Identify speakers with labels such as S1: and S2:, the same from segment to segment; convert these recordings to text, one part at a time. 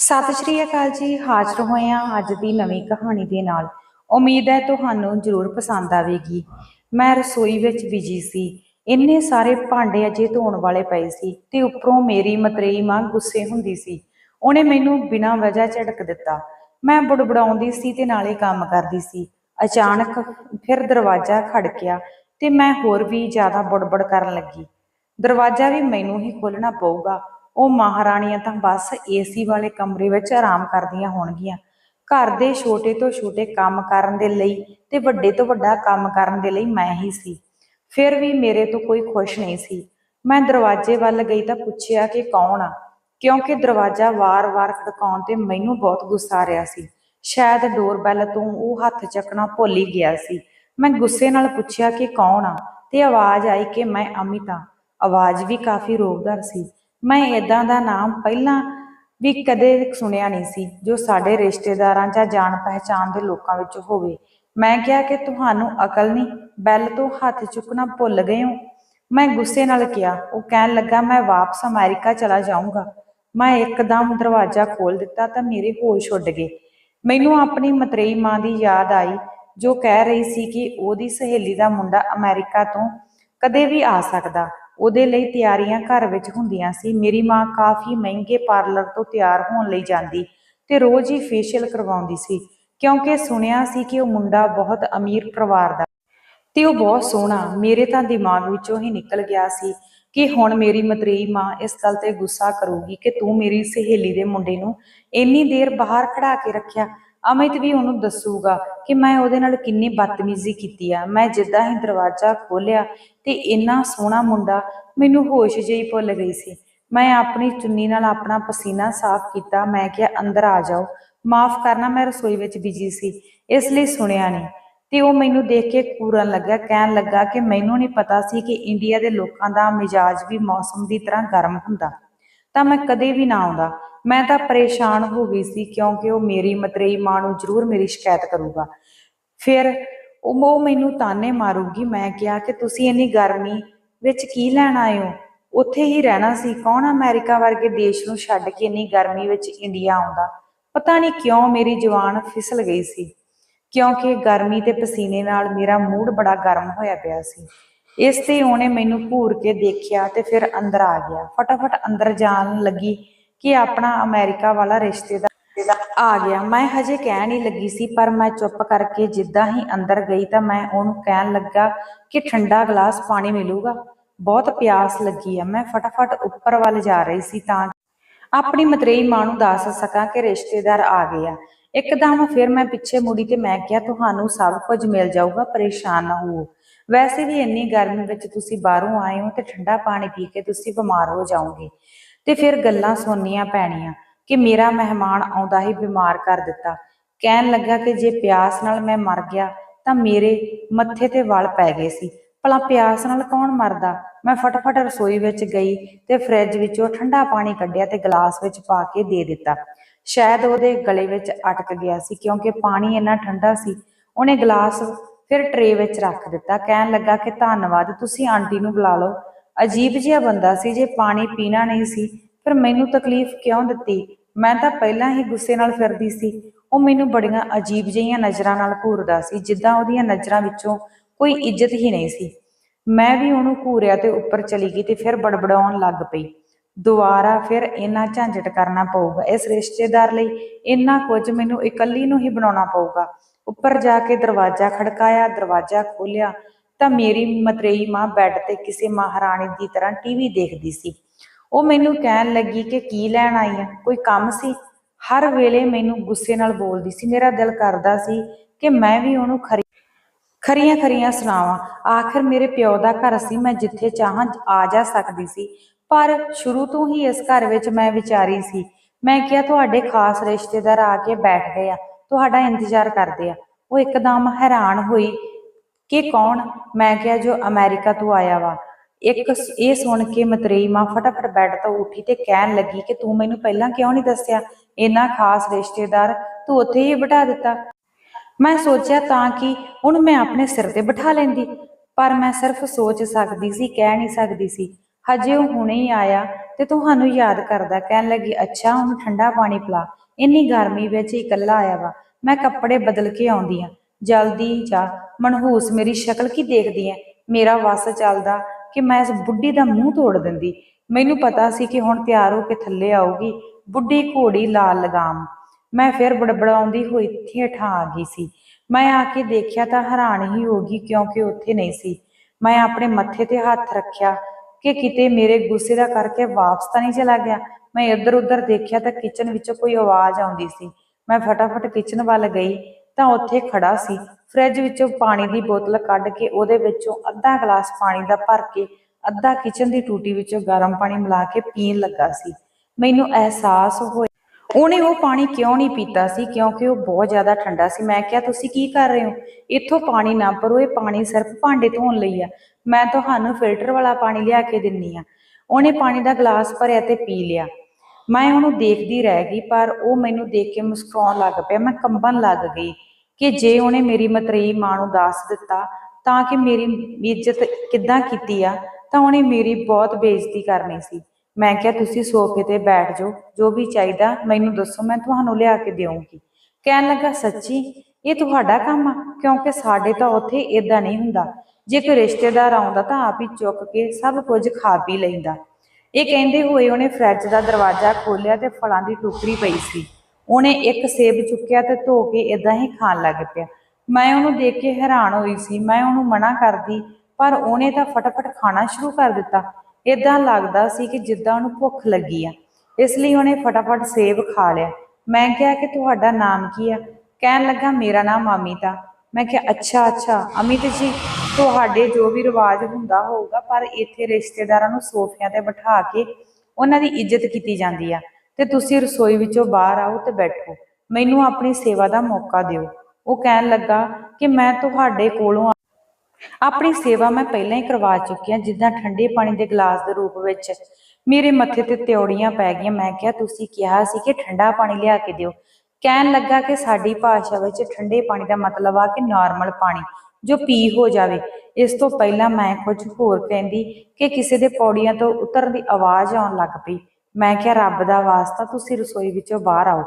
S1: ਸਤਿ ਸ਼੍ਰੀ ਅਕਾਲ ਜੀ, ਹਾਜ਼ਰ ਹੋਏ ਹਾਂ ਅੱਜ ਦੀ ਨਵੀਂ ਕਹਾਣੀ ਦੇ ਨਾਲ। ਉਮੀਦ ਹੈ ਤੁਹਾਨੂੰ ਜ਼ਰੂਰ ਪਸੰਦ ਆਵੇਗੀ। ਮੈਂ ਰਸੋਈ ਵਿੱਚ ਬਿਜ਼ੀ ਸੀ। ਇੰਨੇ ਸਾਰੇ ਭਾਂਡੇ ਅਜੇ ਧੋਣ ਵਾਲੇ ਪਏ ਸੀ ਤੇ ਉੱਪਰੋਂ ਮੇਰੀ ਮਤਰੇਈ ਮਾਂ ਗੁੱਸੇ ਹੁੰਦੀ ਸੀ। ਉਹਨੇ ਮੈਨੂੰ ਬਿਨਾਂ ਵਜ੍ਹਾ ਝਟਕ ਦਿੱਤਾ। ਮੈਂ ਬੁੜਬੜਾਉਂਦੀ ਸੀ ਤੇ ਨਾਲੇ ਕੰਮ ਕਰਦੀ ਸੀ। ਅਚਾਨਕ ਫਿਰ ਦਰਵਾਜ਼ਾ ਖੜਕਿਆ ਤੇ ਮੈਂ ਹੋਰ ਵੀ ਜ਼ਿਆਦਾ ਬੁੜਬੜ ਕਰਨ ਲੱਗੀ। ਦਰਵਾਜ਼ਾ ਵੀ ਮੈਨੂੰ ਹੀ ਖੋਲਣਾ ਪਊਗਾ। ਉਹ ਮਹਾਰਾਣੀਆਂ ਤਾਂ ਬਸ ਏਸੀ ਵਾਲੇ ਕਮਰੇ ਵਿੱਚ ਆਰਾਮ ਕਰਦੀਆਂ ਹੋਣਗੀਆਂ। ਘਰ ਦੇ ਛੋਟੇ ਤੋਂ ਛੋਟੇ ਕੰਮ ਕਰਨ ਦੇ ਲਈ ਤੇ ਵੱਡੇ ਤੋਂ ਵੱਡਾ ਕੰਮ ਕਰਨ ਦੇ ਲਈ ਮੈਂ ਹੀ ਸੀ। ਫਿਰ ਵੀ ਮੇਰੇ ਤੋਂ ਕੋਈ ਖੁਸ਼ ਨਹੀਂ ਸੀ। ਮੈਂ ਦਰਵਾਜ਼ੇ ਵੱਲ ਗਈ ਤਾਂ ਪੁੱਛਿਆ ਕਿ ਕੌਣ ਆ? ਕਿਉਂਕਿ ਦਰਵਾਜ਼ਾ ਵਾਰ-ਵਾਰ ਖੜਕਾਉਣ ਤੇ ਮੈਨੂੰ ਬਹੁਤ ਗੁੱਸਾ ਆ ਰਿਹਾ ਸੀ। ਸ਼ਾਇਦ ਡੋਰਬੈਲ ਤੋਂ ਉਹ ਹੱਥ ਚੱਕਣਾ ਭੁੱਲ ਹੀ ਗਿਆ ਸੀ। ਮੈਂ ਗੁੱਸੇ ਨਾਲ ਪੁੱਛਿਆ ਕਿ ਕੌਣ ਆ? ਤੇ ਆਵਾਜ਼ ਆਈ ਕਿ ਮੈਂ ਅਮਿਤਾ। ਆਵਾਜ਼ ਵੀ ਕਾਫੀ ਰੋਬਦਾਰ ਸੀ। ਮੈਂ ਇਦਾਂ ਦਾ ਨਾਮ ਪਹਿਲਾਂ ਵੀ ਕਦੇ ਸੁਣਿਆ ਨਹੀਂ ਸੀ, ਜੋ ਸਾਡੇ ਰਿਸ਼ਤੇਦਾਰਾਂ ਜਾਂ ਜਾਣ ਪਹਿਚਾਣ ਦੇ ਲੋਕਾਂ ਵਿੱਚ ਹੋਵੇ। ਮੈਂ ਕਿਹਾ ਕਿ ਤੁਹਾਨੂੰ ਅਕਲ ਨਹੀਂ, ਬੈਲ ਤੋਂ ਹੱਥ ਚੁੱਕਣਾ ਭੁੱਲ ਗਏ ਹੋ? ਮੈਂ ਗੁੱਸੇ ਨਾਲ ਕਿਹਾ, ਉਹ ਕਹਿਣ ਲੱਗਾ, ਮੈਂ ਵਾਪਸ ਅਮਰੀਕਾ ਚਲਾ ਜਾਊਂਗਾ। ਮੈਂ ਇੱਕਦਮ ਦਰਵਾਜ਼ਾ ਖੋਲ ਦਿੱਤਾ ਤਾਂ ਮੇਰੇ ਹੋਸ਼ ਉੱਡ ਗਏ। ਮੈਨੂੰ ਆਪਣੀ ਮਤਰੇਈ ਮਾਂ ਦੀ ਯਾਦ ਆਈ, ਜੋ ਕਹਿ ਰਹੀ ਸੀ ਕਿ ਉਹਦੀ ਸਹੇਲੀ ਦਾ ਮੁੰਡਾ ਅਮਰੀਕਾ ਤੋਂ ਕਦੇ ਵੀ ਆ ਸਕਦਾ। ਉਹਦੇ ਲਈ ਤਿਆਰੀਆਂ ਘਰ ਵਿੱਚ ਹੁੰਦੀਆਂ ਸੀ। ਮੇਰੀ ਮਾਂ ਕਾਫੀ ਮਹਿੰਗੇ ਪਾਰਲਰ ਤੋਂ ਤਿਆਰ ਹੋਣ ਲਈ ਜਾਂਦੀ ਤੇ ਰੋਜ਼ ਹੀ ਫੇਸ਼ੀਅਲ ਕਰਵਾਉਂਦੀ ਸੀ, ਕਿਉਂਕਿ ਸੁਣਿਆ ਸੀ ਕਿ ਉਹ ਮੁੰਡਾ ਬਹੁਤ ਅਮੀਰ ਪਰਿਵਾਰ ਦਾ ਤੇ ਉਹ ਬਹੁਤ ਸੋਹਣਾ। ਮੇਰੇ ਤਾਂ ਦਿਮਾਗ ਵਿੱਚੋਂ ਹੀ ਨਿਕਲ ਗਿਆ ਸੀ ਕਿ ਹੁਣ ਮੇਰੀ ਮਤਰੇਈ ਮਾਂ ਇਸ ਗੱਲ ਤੇ ਗੁੱਸਾ ਕਰੂਗੀ ਕਿ ਤੂੰ ਮੇਰੀ ਸਹੇਲੀ ਦੇ ਮੁੰਡੇ ਨੂੰ ਇੰਨੀ ਦੇਰ ਬਾਹਰ ਖੜਾ ਕੇ ਰੱਖਿਆ। ਅਮਿਤ ਵੀ ਉਹਨੂੰ ਦੱਸੂਗਾ ਕਿ ਮੈਂ ਉਹਦੇ ਨਾਲ ਕਿੰਨੀ ਬਦਤਮੀਜ਼ੀ ਕੀਤੀ ਆ। ਮੈਂ ਜਿੱਦਾਂ ਹੀ ਦਰਵਾਜ਼ਾ ਖੋਲਿਆ ਤੇ ਇੰਨਾ ਸੋਹਣਾ ਮੁੰਡਾ ਮੈਨੂੰ ਹੋਸ਼ ਜਿਹੀ ਭੁੱਲ ਗਈ ਸੀ। ਮੈਂ ਆਪਣੀ ਚੁੰਨੀ ਨਾਲ ਆਪਣਾ ਪਸੀਨਾ ਸਾਫ਼ ਕੀਤਾ। ਮੈਂ ਕਿਹਾ, ਅੰਦਰ ਆ ਜਾਓ। ਮਾਫ ਕਰਨਾ, ਮੈਂ ਰਸੋਈ ਵਿੱਚ ਬਿਜ਼ੀ ਸੀ, ਇਸ ਲਈ ਸੁਣਿਆ ਨਹੀਂ। ਤੇ ਉਹ ਮੈਨੂੰ ਦੇਖ ਕੇ ਕੂਰਨ ਲੱਗਾ ਕਹਿਣ ਲੱਗਾ ਕਿ ਮੈਨੂੰ ਨਹੀਂ ਪਤਾ ਸੀ ਕਿ ਇੰਡੀਆ ਦੇ ਲੋਕਾਂ ਦਾ ਮਿਜਾਜ ਵੀ ਮੌਸਮ ਦੀ ਤਰ੍ਹਾਂ ਗਰਮ ਹੁੰਦਾ। ਤਾਂ ਮੈਂ ਕਦੇ ਵੀ ਨਾ ਆਉਂਦਾ। ਮੈਂ ਤਾਂ ਪਰੇਸ਼ਾਨ ਹੋ ਗਈ ਸੀ ਕਿਉਂਕਿ ਉਹ ਮੇਰੀ ਮਤਰੇਈ ਮਾਂ ਨੂੰ ਜ਼ਰੂਰ ਮੇਰੀ ਸ਼ਿਕਾਇਤ ਕਰੂਗਾ। ਫਿਰ ਉਹ ਮੈਨੂੰ ਤਾਨੇ ਮਾਰੂਗੀ, ਮੈਂ ਕਿਹਾ ਕਿ ਤੁਸੀਂ ਇੰਨੀ ਗਰਮੀ ਵਿੱਚ ਕੀ ਲੈਣ ਆਏ ਹੋ? ਉੱਥੇ ਹੀ ਰਹਿਣਾ ਸੀ। ਕੌਣ ਅਮਰੀਕਾ ਵਰਗੇ ਦੇਸ਼ ਨੂੰ ਛੱਡ ਕੇ ਇੰਨੀ ਗਰਮੀ ਵਿੱਚ ਇੰਡੀਆ ਆਉਂਦਾ? ਪਤਾ ਨਹੀਂ ਕਿਉਂ ਮੇਰੀ ਜਵਾਨ ਫਿਸਲ ਗਈ ਸੀ। ਕਿਉਂਕਿ ਗਰਮੀ ਤੇ ਪਸੀਨੇ ਨਾਲ ਮੇਰਾ ਮੂਡ ਬੜਾ ਗਰਮ ਹੋਇਆ ਪਿਆ ਸੀ। ਇਸ ਤੇ ਉਹਨੇ ਮੈਨੂੰ ਘੂਰ ਕੇ ਦੇਖਿਆ ਤੇ ਫਿਰ ਅੰਦਰ ਆ ਗਿਆ। ਫਟਾਫਟ ਅੰਦਰ ਜਾਣ ਲੱਗੀ। ਕਿ ਆਪਣਾ ਅਮਰੀਕਾ ਵਾਲਾ ਰਿਸ਼ਤੇਦਾਰ ਆ ਗਿਆ। ਮੈਂ ਹਜੇ ਕਹਿਣ ਹੀ ਲੱਗੀ ਸੀ, ਪਰ ਮੈਂ ਚੁੱਪ ਕਰਕੇ ਜਿੱਦਾਂ ਹੀ ਅੰਦਰ ਗਈ ਤਾਂ ਮੈਂ ਉਹਨੂੰ ਕਹਿਣ ਲੱਗਾ ਕਿ ਠੰਡਾ ਗਲਾਸ ਪਾਣੀ ਮਿਲੂਗਾ। ਬਹੁਤ ਪਿਆਸ ਲੱਗੀ ਆ। ਮੈਂ ਫਟਾਫਟ ਉੱਪਰ ਵੱਲ ਜਾ ਰਹੀ ਸੀ ਤਾਂ ਆਪਣੀ ਮਤਰੇਈ ਮਾਂ ਨੂੰ ਦੱਸ ਸਕਾਂ ਕਿ ਰਿਸ਼ਤੇਦਾਰ ਆ ਗਏ ਆ। ਇੱਕਦਮ ਫਿਰ ਮੈਂ ਪਿੱਛੇ ਮੁੜੀ ਤੇ ਮੈਂ ਕਿਹਾ, ਤੁਹਾਨੂੰ ਸਭ ਕੁਝ ਮਿਲ ਜਾਊਗਾ, ਪਰੇਸ਼ਾਨ ਨਾ ਹੋਵੋ। ਵੈਸੇ ਵੀ ਇੰਨੀ ਗਰਮੀ ਵਿੱਚ ਤੁਸੀਂ ਬਾਹਰੋਂ ਆਏ ਹੋ ਤੇ ਠੰਡਾ ਪਾਣੀ ਪੀ ਕੇ ਤੁਸੀਂ ਬਿਮਾਰ ਹੋ ਜਾਓਗੇ। ਤੇ ਫਿਰ ਗੱਲਾਂ ਸੁਣਨੀਆਂ ਪੈਣੀਆਂ ਕਿ ਮੇਰਾ ਮਹਿਮਾਨ ਆਉਂਦਾ ਹੀ ਬਿਮਾਰ ਕਰ ਦਿੱਤਾ। ਕਹਿਣ ਲੱਗਾ ਕਿ ਜੇ ਪਿਆਸ ਨਾਲ ਮੈਂ ਮਰ ਗਿਆ ਤਾਂ ਮੇਰੇ ਮੱਥੇ ਤੇ ਵਾਲ ਪੈ ਗਏ ਸੀ। ਭਲਾ ਪਿਆਸ ਨਾਲ ਕੌਣ ਮਰਦਾ? ਮੈਂ ਫਟਾਫਟ ਰਸੋਈ ਵਿੱਚ ਗਈ ਤੇ ਫਰਿੱਜ ਵਿੱਚੋਂ ਠੰਡਾ ਪਾਣੀ ਕੱਢਿਆ ਤੇ ਗਲਾਸ ਵਿੱਚ ਪਾ ਕੇ ਦੇ ਦਿੱਤਾ। ਸ਼ਾਇਦ ਉਹਦੇ ਗਲੇ ਵਿੱਚ ਅਟਕ ਗਿਆ ਸੀ ਕਿਉਂਕਿ ਪਾਣੀ ਇੰਨਾ ਠੰਡਾ ਸੀ। ਉਹਨੇ ਗਲਾਸ ਫਿਰ ਟਰੇ ਵਿੱਚ ਰੱਖ ਦਿੱਤਾ। ਕਹਿਣ ਲੱਗਾ ਕਿ ਧੰਨਵਾਦ, ਤੁਸੀਂ ਆਂਟੀ ਨੂੰ ਬੁਲਾ ਲਓ। ਅਜੀਬ ਜਿਹਾ ਬੰਦਾ ਸੀ, ਜੇ ਪਾਣੀ ਪੀਣਾ ਨਹੀਂ ਸੀ, ਫਿਰ ਮੈਨੂੰ ਤਕਲੀਫ ਕਿਉਂ ਦਿੱਤੀ? ਮੈਂ ਤਾਂ ਪਹਿਲਾਂ ਹੀ ਗੁੱਸੇ ਨਾਲ ਫਿਰਦੀ ਸੀ। ਉਹ ਮੈਨੂੰ ਬੜੀਆਂ ਅਜੀਬ ਜਿਹੀਆਂ ਨਜ਼ਰਾਂ ਨਾਲ ਘੂਰਦਾ ਸੀ, ਜਿੱਦਾਂ ਉਹਦੀਆਂ ਨਜ਼ਰਾਂ ਵਿੱਚੋਂ ਕੋਈ ਇੱਜ਼ਤ ਹੀ ਨਹੀਂ ਸੀ। ਮੈਂ ਵੀ ਉਹਨੂੰ ਘੂਰਿਆ ਤੇ ਉੱਪਰ ਚਲੀ ਗਈ ਤੇ ਫਿਰ ਬੜਬੜਾਉਣ ਲੱਗ ਪਈ। ਦੁਬਾਰਾ ਫਿਰ ਇੰਨਾ ਝੰਜਟ ਕਰਨਾ ਪਊਗਾ, ਇਸ ਰਿਸ਼ਤੇਦਾਰ ਲਈ ਇੰਨਾ ਕੁਝ ਮੈਨੂੰ ਇਕੱਲੀ ਨੂੰ ਹੀ ਬਣਾਉਣਾ ਪਊਗਾ। ਉੱਪਰ ਜਾ ਕੇ ਦਰਵਾਜ਼ਾ ਖੜਕਾਇਆ, ਦਰਵਾਜ਼ਾ ਖੋਲ੍ਹਿਆ ਤਾਂ ਮੇਰੀ ਮਤਰੇਈ ਮਾਂ ਬੈੱਡ ਤੇ ਕਿਸੇ ਮਹਾਰਾਣੀ ਦੀ ਤਰ੍ਹਾਂ ਟੀਵੀ ਦੇਖਦੀ ਸੀ। ਉਹ ਮੈਨੂੰ ਕਹਿਣ ਲੱਗੀ ਕਿ ਕੀ ਲੈਣ ਆਈ ਆ? ਕੋਈ ਕੰਮ ਸੀ? ਹਰ ਵੇਲੇ ਮੈਨੂੰ ਗੁੱਸੇ ਨਾਲ ਬੋਲਦੀ ਸੀ। ਮੇਰਾ ਦਿਲ ਕਰਦਾ ਸੀ ਕਿ ਮੈਂ ਵੀ ਉਹਨੂੰ ਖਰੀ ਖਰੀਆਂ ਖਰੀਆਂ ਸੁਣਾਵਾਂ। ਆਖਰ ਮੇਰੇ ਪਿਓ ਦਾ ਘਰ ਸੀ, ਮੈਂ ਜਿੱਥੇ ਚਾਹਾਂ ਆ ਜਾ ਸਕਦੀ ਸੀ। ਪਰ ਸ਼ੁਰੂ ਤੋਂ ਹੀ ਇਸ ਘਰ ਵਿੱਚ ਮੈਂ ਵਿਚਾਰੀ ਸੀ। ਮੈਂ ਕਿਹਾ, ਤੁਹਾਡੇ ਖਾਸ ਰਿਸ਼ਤੇਦਾਰ ਆ ਕੇ ਬੈਠ ਗਏ ਆ। ਤੁਹਾਡਾ ਇੰਤਜ਼ਾਰ ਕਰਦੇ ਆ। ਉਹ ਇੱਕਦਮ ਹੈਰਾਨ ਹੋਈ। ਕਿ ਕੌਣ? ਮੈਂ ਕਿਹਾ ਜੋ ਅਮਰੀਕਾ ਤੋਂ ਆਇਆ ਵਾ। ਇੱਕ ਇਹ ਸੁਣ ਕੇ ਮਤਰੇਈ ਮਾਂ ਫਟਾਫਟ ਬੈੱਡ ਤੋਂ ਉੱਠੀ ਤੇ ਕਹਿਣ ਲੱਗੀ ਕਿ ਤੂੰ ਮੈਨੂੰ ਪਹਿਲਾਂ ਕਿਉਂ ਨਹੀਂ ਦੱਸਿਆ? ਇੰਨਾ ਖਾਸ ਰਿਸ਼ਤੇਦਾਰ ਤੂੰ ਉੱਥੇ ਹੀ ਬਿਠਾ ਦਿੱਤਾ। ਮੈਂ ਸੋਚਿਆ ਤਾਂ ਕਿ ਉਹਨੂੰ ਮੈਂ ਆਪਣੇ ਸਿਰ ਤੇ ਬਿਠਾ ਲੈਂਦੀ ਪਰ ਮੈਂ ਸਿਰਫ ਸੋਚ ਸਕਦੀ ਸੀ ਕਹਿ ਨਹੀਂ ਸਕਦੀ ਸੀ। ਹਜੇ ਉਹ ਹੁਣੇ ਹੀ ਆਇਆ ਤੇ ਤੁਹਾਨੂੰ ਯਾਦ ਕਰਦਾ ਕਹਿਣ ਲੱਗੀ ਅੱਛਾ ਉਹਨੂੰ ਠੰਡਾ ਪਾਣੀ ਪਿਲਾ। ਇੰਨੀ ਗਰਮੀ ਵਿੱਚ ਇਕੱਲਾ ਆਇਆ ਵਾ। ਮੈਂ ਕੱਪੜੇ ਬਦਲ ਕੇ ਆਉਂਦੀ ਆ। ਜਲਦੀ ਜਾ। ਮਨਹੂਸ, ਮੇਰੀ ਸ਼ਕਲ ਕੀ ਦੇਖਦੀ ਐ? ਮੇਰਾ ਵੱਸ ਚੱਲਦਾ ਕਿ ਮੈਂ ਇਸ ਬੁੱਢੀ ਦਾ ਮੂੰਹ ਤੋੜ ਦਿੰਦੀ। ਮੈਨੂੰ ਪਤਾ ਸੀ ਕਿ ਹੁਣ ਤਿਆਰ ਹੋ ਕੇ ਥੱਲੇ ਆਊਗੀ। ਬੁੱਢੀ ਘੋੜੀ ਲਾਲ ਲਗਾਮ। ਮੈਂ ਫਿਰ ਬੜਬੜਾਉਂਦੀ ਹੋਈ ਹੇਠਾਂ ਆ ਗਈ ਸੀ। ਮੈਂ ਆ ਕੇ ਦੇਖਿਆ ਤਾਂ ਹੈਰਾਨ ਹੀ ਹੋ ਗਈ ਕਿਉਂਕਿ ਉੱਥੇ ਨਹੀਂ ਸੀ। ਮੈਂ ਆਪਣੇ ਮੱਥੇ ਤੇ ਹੱਥ ਰੱਖਿਆ ਕਿ ਕਿਤੇ ਮੇਰੇ ਗੁੱਸੇ ਦਾ ਕਰਕੇ ਵਾਪਸ ਤਾਂ ਨਹੀਂ ਚਲਾ ਗਿਆ। ਮੈਂ ਇੱਧਰ ਉੱਧਰ ਦੇਖਿਆ ਤਾਂ ਕਿਚਨ ਵਿੱਚੋਂ ਕੋਈ ਆਵਾਜ਼ ਆਉਂਦੀ ਸੀ। ਮੈਂ ਫਟਾਫਟ ਕਿਚਨ ਵੱਲ ਗਈ। ਤਾਂ ਉੱਥੇ ਖੜਾ ਸੀ। ਫ੍ਰਿਜ ਵਿੱਚੋਂ ਪਾਣੀ ਦੀ ਬੋਤਲ ਕੱਢ ਕੇ ਉਹਦੇ ਵਿੱਚੋਂ ਅੱਧਾ ਗਲਾਸ ਪਾਣੀ ਦਾ ਭਰ ਕੇ ਅੱਧਾ ਕਿਚਨ ਦੀ ਟੂਟੀ ਵਿੱਚੋਂ ਗਰਮ ਪਾਣੀ ਮਿਲਾ ਕੇ ਪੀਣ ਲੱਗਾ ਸੀ। ਮੈਨੂੰ ਅਹਿਸਾਸ ਹੋਇਆ, ਉਹਨੇ ਉਹ ਪਾਣੀ ਕਿਉਂ ਨਹੀਂ ਪੀਤਾ ਸੀ? ਕਿਉਂਕਿ ਉਹ ਬਹੁਤ ਜ਼ਿਆਦਾ ਠੰਡਾ ਸੀ। ਮੈਂ ਕਿਹਾ, ਤੁਸੀਂ ਕੀ ਕਰ ਰਹੇ ਹੋ? ਇੱਥੋਂ ਪਾਣੀ ਨਾ ਭਰੋ, ਇਹ ਪਾਣੀ ਸਿਰਫ ਭਾਂਡੇ ਧੋਣ ਲਈ ਆ। ਮੈਂ ਤੁਹਾਨੂੰ ਫਿਲਟਰ ਵਾਲਾ ਪਾਣੀ ਲਿਆ ਕੇ ਦਿੰਨੀ ਆ। ਉਹਨੇ ਪਾਣੀ ਦਾ ਗਲਾਸ ਭਰਿਆ ਤੇ ਪੀ ਲਿਆ। ਮੈਂ ਉਹਨੂੰ ਦੇਖਦੀ ਰਹਿ ਗਈ, ਪਰ ਉਹ ਮੈਨੂੰ ਦੇਖ ਕੇ ਮੁਸਕਰਾਉਣ ਲੱਗ ਪਿਆ। ਮੈਂ ਕੰਬਣ ਲੱਗ ਗਈ। ਕਿ ਜੇ ਉਹਨੇ ਮੇਰੀ ਮਤਰੇਈ ਮਾਂ ਨੂੰ ਦੱਸ ਦਿੱਤਾ, ਤਾਂ ਕਿ ਮੇਰੀ ਇੱਜ਼ਤ ਕਿੱਦਾਂ ਕੀਤੀ ਆ, ਤਾਂ ਉਹਨੇ ਮੇਰੀ ਬਹੁਤ ਬੇਇੱਜ਼ਤੀ ਕਰਨੀ ਸੀ। ਮੈਂ ਕਿਹਾ, ਤੁਸੀਂ ਸੋਫੇ ਤੇ ਬੈਠ ਜਾਓ, ਜੋ ਵੀ ਚਾਹੀਦਾ ਮੈਨੂੰ ਦੱਸੋ, ਮੈਂ ਤੁਹਾਨੂੰ ਲਿਆ ਕੇ ਦੇਵਾਂਗੀ ਕਹਿਣ ਲੱਗਾ, ਸੱਚੀ? ਇਹ ਤੁਹਾਡਾ ਕੰਮ ਆ? ਕਿਉਂਕਿ ਸਾਡੇ ਤਾਂ ਉੱਥੇ ਇਦਾਂ ਨਹੀਂ ਹੁੰਦਾ। ਜੇ ਕੋਈ ਰਿਸ਼ਤੇਦਾਰ ਆਉਂਦਾ ਤਾਂ ਆਪ ਹੀ ਚੁੱਕ ਕੇ ਸਭ ਕੁਝ ਖਾ ਪੀ ਲੈਂਦਾ। ਇਹ ਕਹਿੰਦੇ ਹੋਏ ਉਹਨੇ ਫਰਿੱਜ ਦਾ ਦਰਵਾਜ਼ਾ ਖੋਲ੍ਹਿਆ ਤੇ ਫਲਾਂ ਦੀ ਟੋਕਰੀ ਪਈ ਸੀ। ਉਹਨੇ ਇੱਕ ਸੇਬ ਚੁੱਕਿਆ ਤੇ ਧੋ ਕੇ ਇਦਾਂ ਹੀ ਖਾਣ ਲੱਗ ਪਿਆ। ਮੈਂ ਉਹਨੂੰ ਦੇਖ ਕੇ ਹੈਰਾਨ ਹੋਈ ਸੀ। ਮੈਂ ਉਹਨੂੰ ਮਨਾ ਕਰਦੀ, ਪਰ ਉਹਨੇ ਤਾਂ ਫਟਾਫਟ ਖਾਣਾ ਸ਼ੁਰੂ ਕਰ ਦਿੱਤਾ। ਇਦਾਂ ਲੱਗਦਾ ਸੀ ਕਿ ਜਿੱਦਾਂ ਉਹਨੂੰ ਭੁੱਖ ਲੱਗੀ ਆ। ਇਸ ਲਈ ਉਹਨੇ ਫਟਾਫਟ ਸੇਬ ਖਾ ਲਿਆ। ਮੈਂ ਕਿਹਾ ਕਿ ਤੁਹਾਡਾ ਨਾਮ ਕੀ ਆ? ਕਹਿਣ ਲੱਗਾ, ਮੇਰਾ ਨਾਮ ਅਮਿਤਾ ਮੈਂ ਕਿਹਾ, ਅੱਛਾ ਅੱਛਾ, ਅਮਿਤ ਜੀ, ਤੁਹਾਡੇ ਜੋ ਵੀ ਰਿਵਾਜ ਹੁੰਦਾ ਹੋਊਗਾ, ਪਰ ਇੱਥੇ ਰਿਸ਼ਤੇਦਾਰਾਂ ਨੂੰ ਸੋਫਿਆਂ ਤੇ ਬਿਠਾ ਕੇ ਉਹਨਾਂ ਦੀ ਇੱਜ਼ਤ ਕੀਤੀ ਜਾਂਦੀ ਆ। ਤੇ ਤੁਸੀਂ ਰਸੋਈ ਵਿੱਚੋਂ ਬਾਹਰ ਆਓ ਤੇ ਬੈਠੋ। ਮੈਨੂੰ ਆਪਣੀ ਸੇਵਾ ਦਾ ਮੌਕਾ ਦਿਓ। ਉਹ ਕਹਿਣ ਲੱਗਾ ਕਿ ਮੈਂ ਤੁਹਾਡੇ ਕੋਲੋਂ ਆਪਣੀ ਸੇਵਾ ਮੈਂ ਪਹਿਲਾਂ ਹੀ ਕਰਵਾ ਚੁੱਕੀ ਹਾਂ, ਜਿੱਦਾਂ ਠੰਡੇ ਪਾਣੀ ਦੇ ਗਲਾਸ ਦੇ ਰੂਪ ਵਿੱਚ। ਮੇਰੇ ਮੱਥੇ ਤੇ ਤਿਉੜੀਆਂ ਪੈ ਗਈਆਂ। ਮੈਂ ਕਿਹਾ, ਤੁਸੀਂ ਕਿਹਾ ਸੀ ਕਿ ਠੰਡਾ ਪਾਣੀ ਲਿਆ ਕੇ ਦਿਓ। ਕਹਿਣ ਲੱਗਾ ਕਿ ਸਾਡੀ ਭਾਸ਼ਾ ਵਿੱਚ ਠੰਡੇ ਪਾਣੀ ਦਾ ਮਤਲਬ ਆ ਕਿ ਨਾਰਮਲ ਪਾਣੀ, ਜੋ ਪੀ ਹੋ ਜਾਵੇ। ਇਸ ਤੋਂ ਪਹਿਲਾਂ ਮੈਂ ਕੁਝ ਹੋਰ ਕਹਿੰਦੀ ਕਿ ਕਿਸੇ ਦੇ ਪੌੜੀਆਂ ਤੋਂ ਉਤਰਨ ਦੀ ਆਵਾਜ਼ ਆਉਣ ਲੱਗ ਪਈ। ਮੈਂ ਕਿਹਾ, ਰੱਬ ਦਾ ਵਾਸਤਾ, ਤੁਸੀਂ ਰਸੋਈ ਵਿੱਚੋਂ ਬਾਹਰ ਆਓ।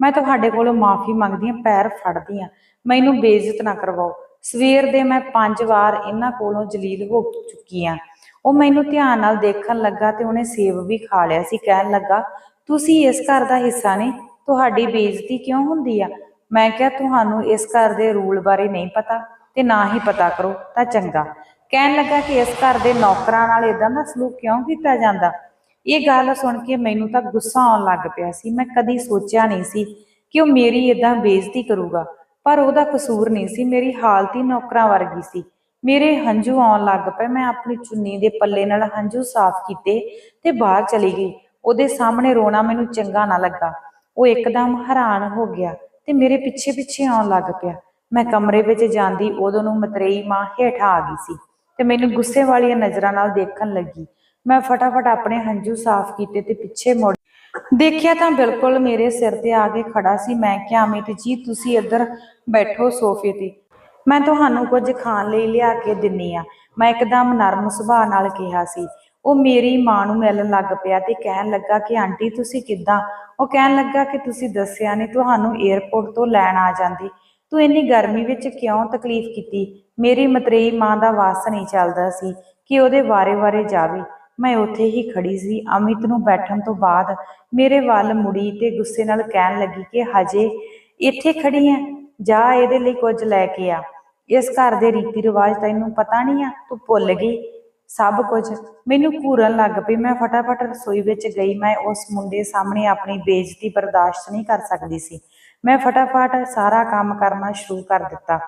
S1: ਮੈਂ ਤੁਹਾਡੇ ਕੋਲੋਂ ਮਾਫੀ ਮੰਗਦੀ ਹਾਂ, ਪੈਰ ਫੜਦੀ ਹਾਂ। ਮੈਨੂੰ ਬੇਇੱਜ਼ਤ ਨਾ ਕਰਵਾਓ। ਸਵੇਰ ਦੇ ਮੈਂ ਪੰਜ ਵਾਰ ਇਹਨਾਂ ਕੋਲੋਂ ਜਲੀਲ ਹੋ ਚੁੱਕੀ ਆ ਉਹ ਮੈਨੂੰ ਧਿਆਨ ਨਾਲ ਦੇਖਣ ਲੱਗਾ ਤੇ ਉਹਨੇ ਸੇਬ ਵੀ ਖਾ ਲਿਆ ਸੀ। ਕਹਿਣ ਲੱਗਾ, ਤੁਸੀਂ ਇਸ ਘਰ ਦਾ ਹਿੱਸਾ ਨਹੀਂ, ਤੁਹਾਡੀ ਬੇਇੱਜ਼ਤੀ ਕਿਉਂ ਹੁੰਦੀ ਆ? ਮੈਂ ਕਿਹਾ, ਤੁਹਾਨੂੰ ਇਸ ਘਰ ਦੇ ਰੂਲ ਬਾਰੇ ਨਹੀਂ ਪਤਾ ਤੇ ਨਾ ਹੀ ਪਤਾ ਕਰੋ ਤਾਂ ਚੰਗਾ। ਕਹਿਣ ਲੱਗਾ ਕਿ ਇਸ ਘਰ ਦੇ ਨੌਕਰਾਂ ਨਾਲ ਇਦਾਂ ਦਾ ਸਲੂਕ ਕਿਉਂ ਕੀਤਾ ਜਾਂਦਾ? ਇਹ ਗੱਲ ਸੁਣ ਕੇ ਮੈਨੂੰ ਤਾਂ ਗੁੱਸਾ ਆਉਣ ਲੱਗ ਪਿਆ ਸੀ। ਮੈਂ ਕਦੀ ਸੋਚਿਆ ਨਹੀਂ ਸੀ ਕਿ ਉਹ ਮੇਰੀ ਇਦਾਂ ਬੇਇੱਜ਼ਤੀ ਕਰੂਗਾ, ਪਰ ਉਹਦਾ ਕਸੂਰ ਨਹੀਂ ਸੀ। ਮੇਰੀ ਹਾਲਤ ਹੀ ਨੌਕਰਾਂ ਵਰਗੀ ਸੀ। ਮੇਰੇ ਹੰਝੂ ਆਉਣ ਲੱਗ ਪਏ। ਮੈਂ ਆਪਣੀ ਚੁੰਨੀ ਦੇ ਪੱਲੇ ਨਾਲ ਹੰਝੂ ਸਾਫ਼ ਕੀਤੇ ਤੇ ਬਾਹਰ ਚਲੀ ਗਈ। ਉਹਦੇ ਸਾਹਮਣੇ ਰੋਣਾ ਮੈਨੂੰ ਚੰਗਾ ਨਾ ਲੱਗਾ। ਉਹ ਇੱਕਦਮ ਹੈਰਾਨ ਹੋ ਗਿਆ ਤੇ ਮੇਰੇ ਪਿੱਛੇ ਪਿੱਛੇ ਆਉਣ ਲੱਗ ਪਿਆ। ਮੈਂ ਕਮਰੇ ਵਿੱਚ ਜਾਂਦੀ ਉਦੋਂ ਨੂੰ ਮਤਰੇਈ ਮਾਂ ਹੇਠਾਂ ਆ ਗਈ ਸੀ ਤੇ ਮੈਨੂੰ ਗੁੱਸੇ ਵਾਲੀਆਂ ਨਜ਼ਰਾਂ ਨਾਲ ਦੇਖਣ ਲੱਗੀ। ਮੈਂ ਫਟਾਫਟ ਆਪਣੇ ਹੰਝੂ ਸਾਫ਼ ਕੀਤੇ ਤੇ ਪਿੱਛੇ ਮੁੜ ਦੇਖਿਆ ਤਾਂ ਬਿਲਕੁਲ ਮੇਰੇ ਸਿਰ ਤੇ ਆ ਕੇ ਖੜਾ ਸੀ। ਮੈਂ ਕਿਹਾ, ਅਮਿਤ ਜੀ, ਤੁਸੀਂ ਇੱਧਰ ਬੈਠੋ ਸੋਫੇ ਤੇ। ਮੈਂ ਤੁਹਾਨੂੰ ਕੁਝ ਖਾਣ ਲਈ ਲਿਆ ਕੇ ਦਿੰਨੀ ਆ। ਮੈਂ ਇੱਕਦਮ ਨਰਮ ਸੁਭਾਅ ਨਾਲ ਕਿਹਾ ਸੀ। ਉਹ ਮੇਰੀ ਮਾਂ ਨੂੰ ਮਿਲਣ ਲੱਗ ਪਿਆ ਤੇ ਕਹਿਣ ਲੱਗਾ ਕਿ, ਆਂਟੀ, ਤੁਸੀਂ ਕਿੱਦਾਂ? ਉਹ ਕਹਿਣ ਲੱਗਾ ਕਿ, ਤੁਸੀਂ ਦੱਸਿਆ ਨਹੀਂ ਤੁਹਾਨੂੰ 에ਅਰਪੋਰਟ ਤੋਂ ਲੈਣ ਆ ਜਾਂਦੀ। ਤੂੰ ਇੰਨੀ ਗਰਮੀ ਵਿੱਚ ਕਿਉਂ ਤਕਲੀਫ ਕੀਤੀ? ਮੇਰੀ ਮਤਰੇਈ ਮਾਂ ਦਾ ਵਾਸ ਨਹੀਂ ਚੱਲਦਾ ਸੀ ਕਿ ਉਹਦੇ ਵਾਰੇ-ਵਾਰੇ ਜਾਵੇ। ਮੈਂ ਉੱਥੇ ਹੀ ਖੜੀ ਸੀ। ਅਮਿਤ ਨੂੰ ਬੈਠਣ ਤੋਂ ਬਾਅਦ ਮੇਰੇ ਵੱਲ ਮੁੜੀ ਤੇ ਗੁੱਸੇ ਨਾਲ ਕਹਿਣ ਲੱਗੀ ਕਿ, ਹਜੇ ਇੱਥੇ ਖੜੀ ਐ ਜਾ ਇਹਦੇ ਲਈ ਕੁਝ ਲੈ ਕੇ ਆ। ਇਸ ਘਰ ਦੇ ਰੀਤੀ ਰਿਵਾਜ ਤੈਨੂੰ ਪਤਾ ਨਹੀਂ ਆ? ਤੂੰ ਭੁੱਲ ਗਈ ਸਭ ਕੁਝ। ਮੈਨੂੰ ਘੂਰਨ ਲੱਗ ਪਈ। ਮੈਂ ਫਟਾਫਟ ਰਸੋਈ ਵਿੱਚ ਗਈ। ਮੈਂ ਉਸ ਮੁੰਡੇ ਸਾਹਮਣੇ ਆਪਣੀ ਬੇਇੱਜ਼ਤੀ ਬਰਦਾਸ਼ਤ ਨਹੀਂ ਕਰ ਸਕਦੀ ਸੀ। ਮੈਂ ਫਟਾਫਟ ਸਾਰਾ ਕੰਮ ਕਰਨਾ ਸ਼ੁਰੂ ਕਰ ਦਿੱਤਾ।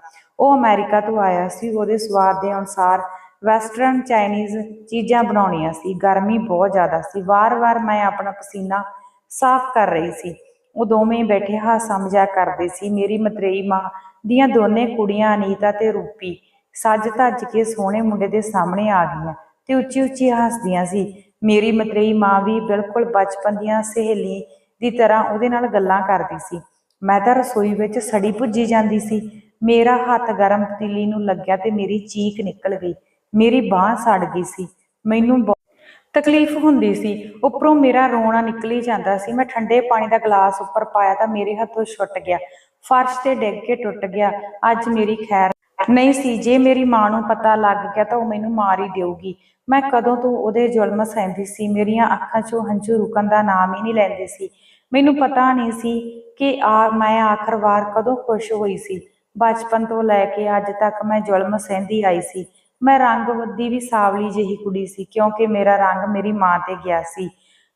S1: ਉਹ ਅਮਰੀਕਾ ਤੋਂ ਆਇਆ ਸੀ। ਉਹਦੇ ਸਵਾਦ ਦੇ ਅਨੁਸਾਰ ਵੈਸਟਰਨ ਚਾਈਨੀਜ਼ ਚੀਜ਼ਾਂ ਬਣਾਉਣੀਆਂ ਸੀ। ਗਰਮੀ ਬਹੁਤ ਜ਼ਿਆਦਾ ਸੀ। ਵਾਰ-ਵਾਰ ਮੈਂ ਆਪਣਾ ਪਸੀਨਾ ਸਾਫ਼ ਕਰ ਰਹੀ ਸੀ। ਉਹ ਦੋਵੇਂ ਬੈਠੇ ਹਾਸਾ ਮਜ਼ਾਕ ਕਰਦੇ ਸੀ। ਮੇਰੀ ਮਤਰੇਈ ਮਾਂ ਦੀਆਂ ਦੋਨੇ ਕੁੜੀਆਂ ਅਨੀਤਾ ਤੇ ਰੂਪੀ ਸੱਜ ਧੱਜ ਕੇ ਸੋਹਣੇ ਮੁੰਡੇ ਦੇ ਸਾਹਮਣੇ ਆ ਗਈਆਂ ਤੇ ਉੱਚੀ ਉੱਚੀ ਹੱਸਦੀਆਂ ਸੀ। ਮੇਰੀ ਮਤਰੇਈ ਮਾਂ ਵੀ ਬਿਲਕੁਲ ਬਚਪਨ ਦੀਆਂ ਸਹੇਲੀ ਦੀ ਤਰ੍ਹਾਂ ਉਹਦੇ ਨਾਲ ਗੱਲਾਂ ਕਰਦੀ ਸੀ। ਮੈਂ ਤਾਂ ਰਸੋਈ ਵਿੱਚ ਸੜੀ ਭੁੱਜੀ ਜਾਂਦੀ ਸੀ। ਮੇਰਾ ਹੱਥ ਗਰਮ ਪਤੀਲੀ ਨੂੰ ਲੱਗਿਆ ਤੇ ਮੇਰੀ ਚੀਕ ਨਿਕਲ ਗਈ। ਮੇਰੀ ਬਾਹ ਸੜ ਗਈ ਸੀ। ਮੈਨੂੰ ਬਹੁ- ਤਕਲੀਫ ਹੁੰਦੀ ਸੀ। ਉੱਪਰੋਂ ਮੇਰਾ ਰੋਣਾ ਨਿਕਲੀ ਜਾਂਦਾ ਸੀ। ਮੈਂ ਠੰਡੇ ਪਾਣੀ ਦਾ ਗਲਾਸ ਉੱਪਰ ਪਾਇਆ ਤਾਂ ਮੇਰੇ ਹੱਥੋਂ ਛੁੱਟ ਗਿਆ। ਫਰਸ਼ ਤੇ ਡਿੱਗ ਕੇ ਟੁੱਟ ਗਿਆ। ਅੱਜ ਮੇਰੀ ਖੈਰ ਨਹੀਂ ਸੀ। ਜੇ ਮੇਰੀ ਮਾਂ ਨੂੰ ਪਤਾ ਲੱਗ ਗਿਆ ਤਾਂ ਉਹ ਮੈਨੂੰ ਮਾਰ ਹੀ ਦੇਊਗੀ। ਮੈਂ ਕਦੋਂ ਤੋਂ ਉਹਦੇ ਜ਼ੁਲਮ ਸਹਿੰਦੀ ਸੀ। ਮੇਰੀਆਂ ਅੱਖਾਂ 'ਚੋਂ ਹੰਝੂ ਰੁਕਣ ਦਾ ਨਾਮ ਹੀ ਨਹੀਂ ਲੈਂਦੇ ਸੀ। ਮੈਨੂੰ ਪਤਾ ਨਹੀਂ ਸੀ ਕਿ ਆ ਮੈਂ ਆਖਰ ਵਾਰ ਕਦੋਂ ਖੁਸ਼ ਹੋਈ ਸੀ। ਬਚਪਨ ਤੋਂ ਲੈ ਕੇ ਅੱਜ ਤੱਕ ਮੈਂ ਜ਼ੁਲਮ ਸਹਿੰਦੀ ਆਈ ਸੀ। ਮੈਂ ਰੰਗਵੱਦੀ ਵੀ ਸਾਵਲੀ ਜਿਹੀ ਕੁੜੀ ਸੀ, ਕਿਉਂਕਿ ਮੇਰਾ ਰੰਗ ਮੇਰੀ ਮਾਂ ਤੇ ਗਿਆ ਸੀ।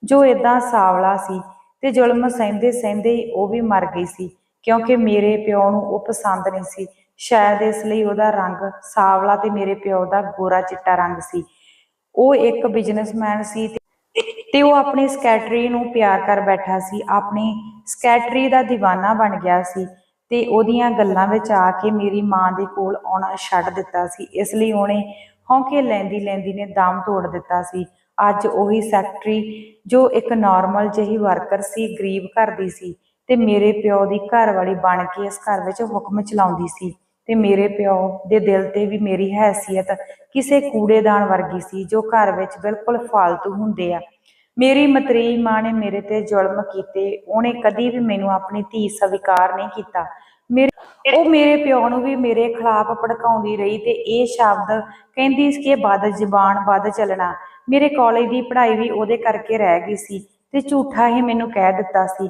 S1: ਜੋ ਇਦਾਂ ਸਾਵਲਾ ਸੀ ਤੇ ਜ਼ੁਲਮ ਸਹਿੰਦੇ ਸਹਿੰਦੇ ਹੀ ਉਹ ਵੀ ਮਰ ਗਈ ਸੀ, ਕਿਉਂਕਿ ਮੇਰੇ ਪਿਓ ਨੂੰ ਉਹ ਪਸੰਦ ਨਹੀਂ ਸੀ। ਸ਼ਾਇਦ ਇਸ ਲਈ ਉਹਦਾ ਰੰਗ ਸਾਵਲਾ ਤੇ ਮੇਰੇ ਪਿਓ ਦਾ ਗੋਰਾ ਚਿੱਟਾ ਰੰਗ ਸੀ। ਉਹ ਇੱਕ ਬਿਜ਼ਨਸਮੈਨ ਸੀ ਤੇ ਉਹ ਆਪਣੀ ਸਕੈਟਰੀ ਨੂੰ ਪਿਆਰ ਕਰ ਬੈਠਾ ਸੀ, ਆਪਣੀ ਸਕੈਟਰੀ ਦਾ دیਵਾਨਾ ਬਣ ਗਿਆ ਸੀ। ਤੇ ਉਹਦੀਆਂ ਗੱਲਾਂ ਵਿੱਚ ਆ ਕੇ ਮੇਰੀ ਮਾਂ ਦੇ ਕੋਲ ਆਉਣਾ ਛੱਡ ਦਿੱਤਾ ਸੀ। ਇਸ ਲਈ ਉਹਨੇ ਹੌਂਕੇ ਲੈਂਦੀ ਲੈਂਦੀ ਨੇ ਦਮ ਤੋੜ ਦਿੱਤਾ ਸੀ। ਅੱਜ ਉਹੀ ਸੈਕਟਰੀ ਜੋ ਇੱਕ ਨਾਰਮਲ ਜਿਹੀ ਵਰਕਰ ਸੀ, ਗਰੀਬ ਘਰ ਦੀ ਸੀ ਤੇ ਮੇਰੇ ਪਿਓ ਦੀ ਘਰ ਵਾਲੀ ਬਣ ਕੇ ਇਸ ਘਰ ਵਿੱਚ ਹੁਕਮ ਚਲਾਉਂਦੀ ਸੀ ਤੇ ਮੇਰੇ ਪਿਓ ਦੇ ਦਿਲ ਤੇ ਵੀ ਮੇਰੀ ਹੈਸੀਅਤ ਕਿਸੇ ਕੂੜੇਦਾਨ ਵਰਗੀ ਸੀ ਜੋ ਘਰ ਵਿੱਚ ਬਿਲਕੁਲ ਫਾਲਤੂ ਹੁੰਦੇ ਆ। ਮੇਰੀ ਮਤਰੇਈ ਮਾਂ ਨੇ ਮੇਰੇ ਤੇ ਜ਼ੁਲਮ ਕੀਤੇ, ਉਹਨੇ ਕਦੀ ਵੀ ਮੈਨੂੰ ਆਪਣੀ ਧੀ ਸਵੀਕਾਰ ਨਹੀਂ ਕੀਤਾ। ਮੇਰੇ ਉਹ ਮੇਰੇ ਪਿਓ ਨੂੰ ਵੀ ਮੇਰੇ ਖਿਲਾਫ ਭੜਕਾਉਂਦੀ ਰਹੀ ਤੇ ਇਹ ਸ਼ਬਦ ਕਹਿੰਦੀ ਸੀ ਕਿ ਬਦ ਜ਼ਬਾਨ, ਵੱਧ ਚੱਲਣਾ। ਮੇਰੇ ਕਾਲਜ ਦੀ ਪੜ੍ਹਾਈ ਵੀ ਉਹਦੇ ਕਰਕੇ ਰਹਿ ਗਈ ਸੀ ਤੇ ਝੂਠਾ ਹੀ ਮੈਨੂੰ ਕਹਿ ਦਿੱਤਾ ਸੀ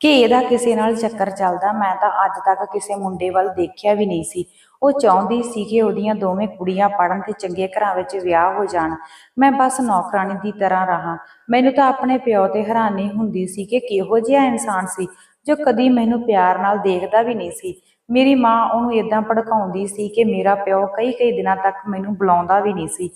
S1: ਕਿ ਇਹਦਾ ਕਿਸੇ ਨਾਲ ਚੱਕਰ ਚੱਲਦਾ, ਮੈਂ ਤਾਂ ਅੱਜ ਤੱਕ ਕਿਸੇ ਮੁੰਡੇ ਵੱਲ ਦੇਖਿਆ ਵੀ ਨਹੀਂ ਸੀ। ਉਹ ਚਾਹੁੰਦੀ ਸੀ ਕਿ ਉਹਦੀਆਂ ਦੋਵੇਂ ਕੁੜੀਆਂ ਪੜਨ ਤੇ ਚੰਗੇ ਘਰਾਂ ਵਿੱਚ ਵਿਆਹ ਹੋ ਜਾਣ। ਮੈਂ ਬਸ ਨੌਕਰਾਨੀ ਦੀ ਤਰ੍ਹਾਂ ਰਹਾ। ਮੈਨੂੰ ਤਾਂ ਆਪਣੇ ਪਿਓ ਤੇ ਹੈਰਾਨੀ ਹੁੰਦੀ ਸੀ ਕਿ ਕਿਹੋ ਜਿਹਾ ਇਨਸਾਨ ਸੀ, ਜੋ ਕਦੀ ਮੈਨੂੰ ਪਿਆਰ ਨਾਲ ਦੇਖਦਾ ਵੀ ਨਹੀਂ ਸੀ। ਮੇਰੀ ਮਾਂ ਉਹਨੂੰ ਇਦਾਂ ਭੜਕਾਉਂਦੀ ਸੀ ਕਿ ਮੇਰਾ ਪਿਓ ਕਈ ਕਈ ਦਿਨਾਂ ਤੱਕ ਮੈਨੂੰ ਬੁਲਾਉਂਦਾ ਵੀ ਨਹੀਂ ਸੀ।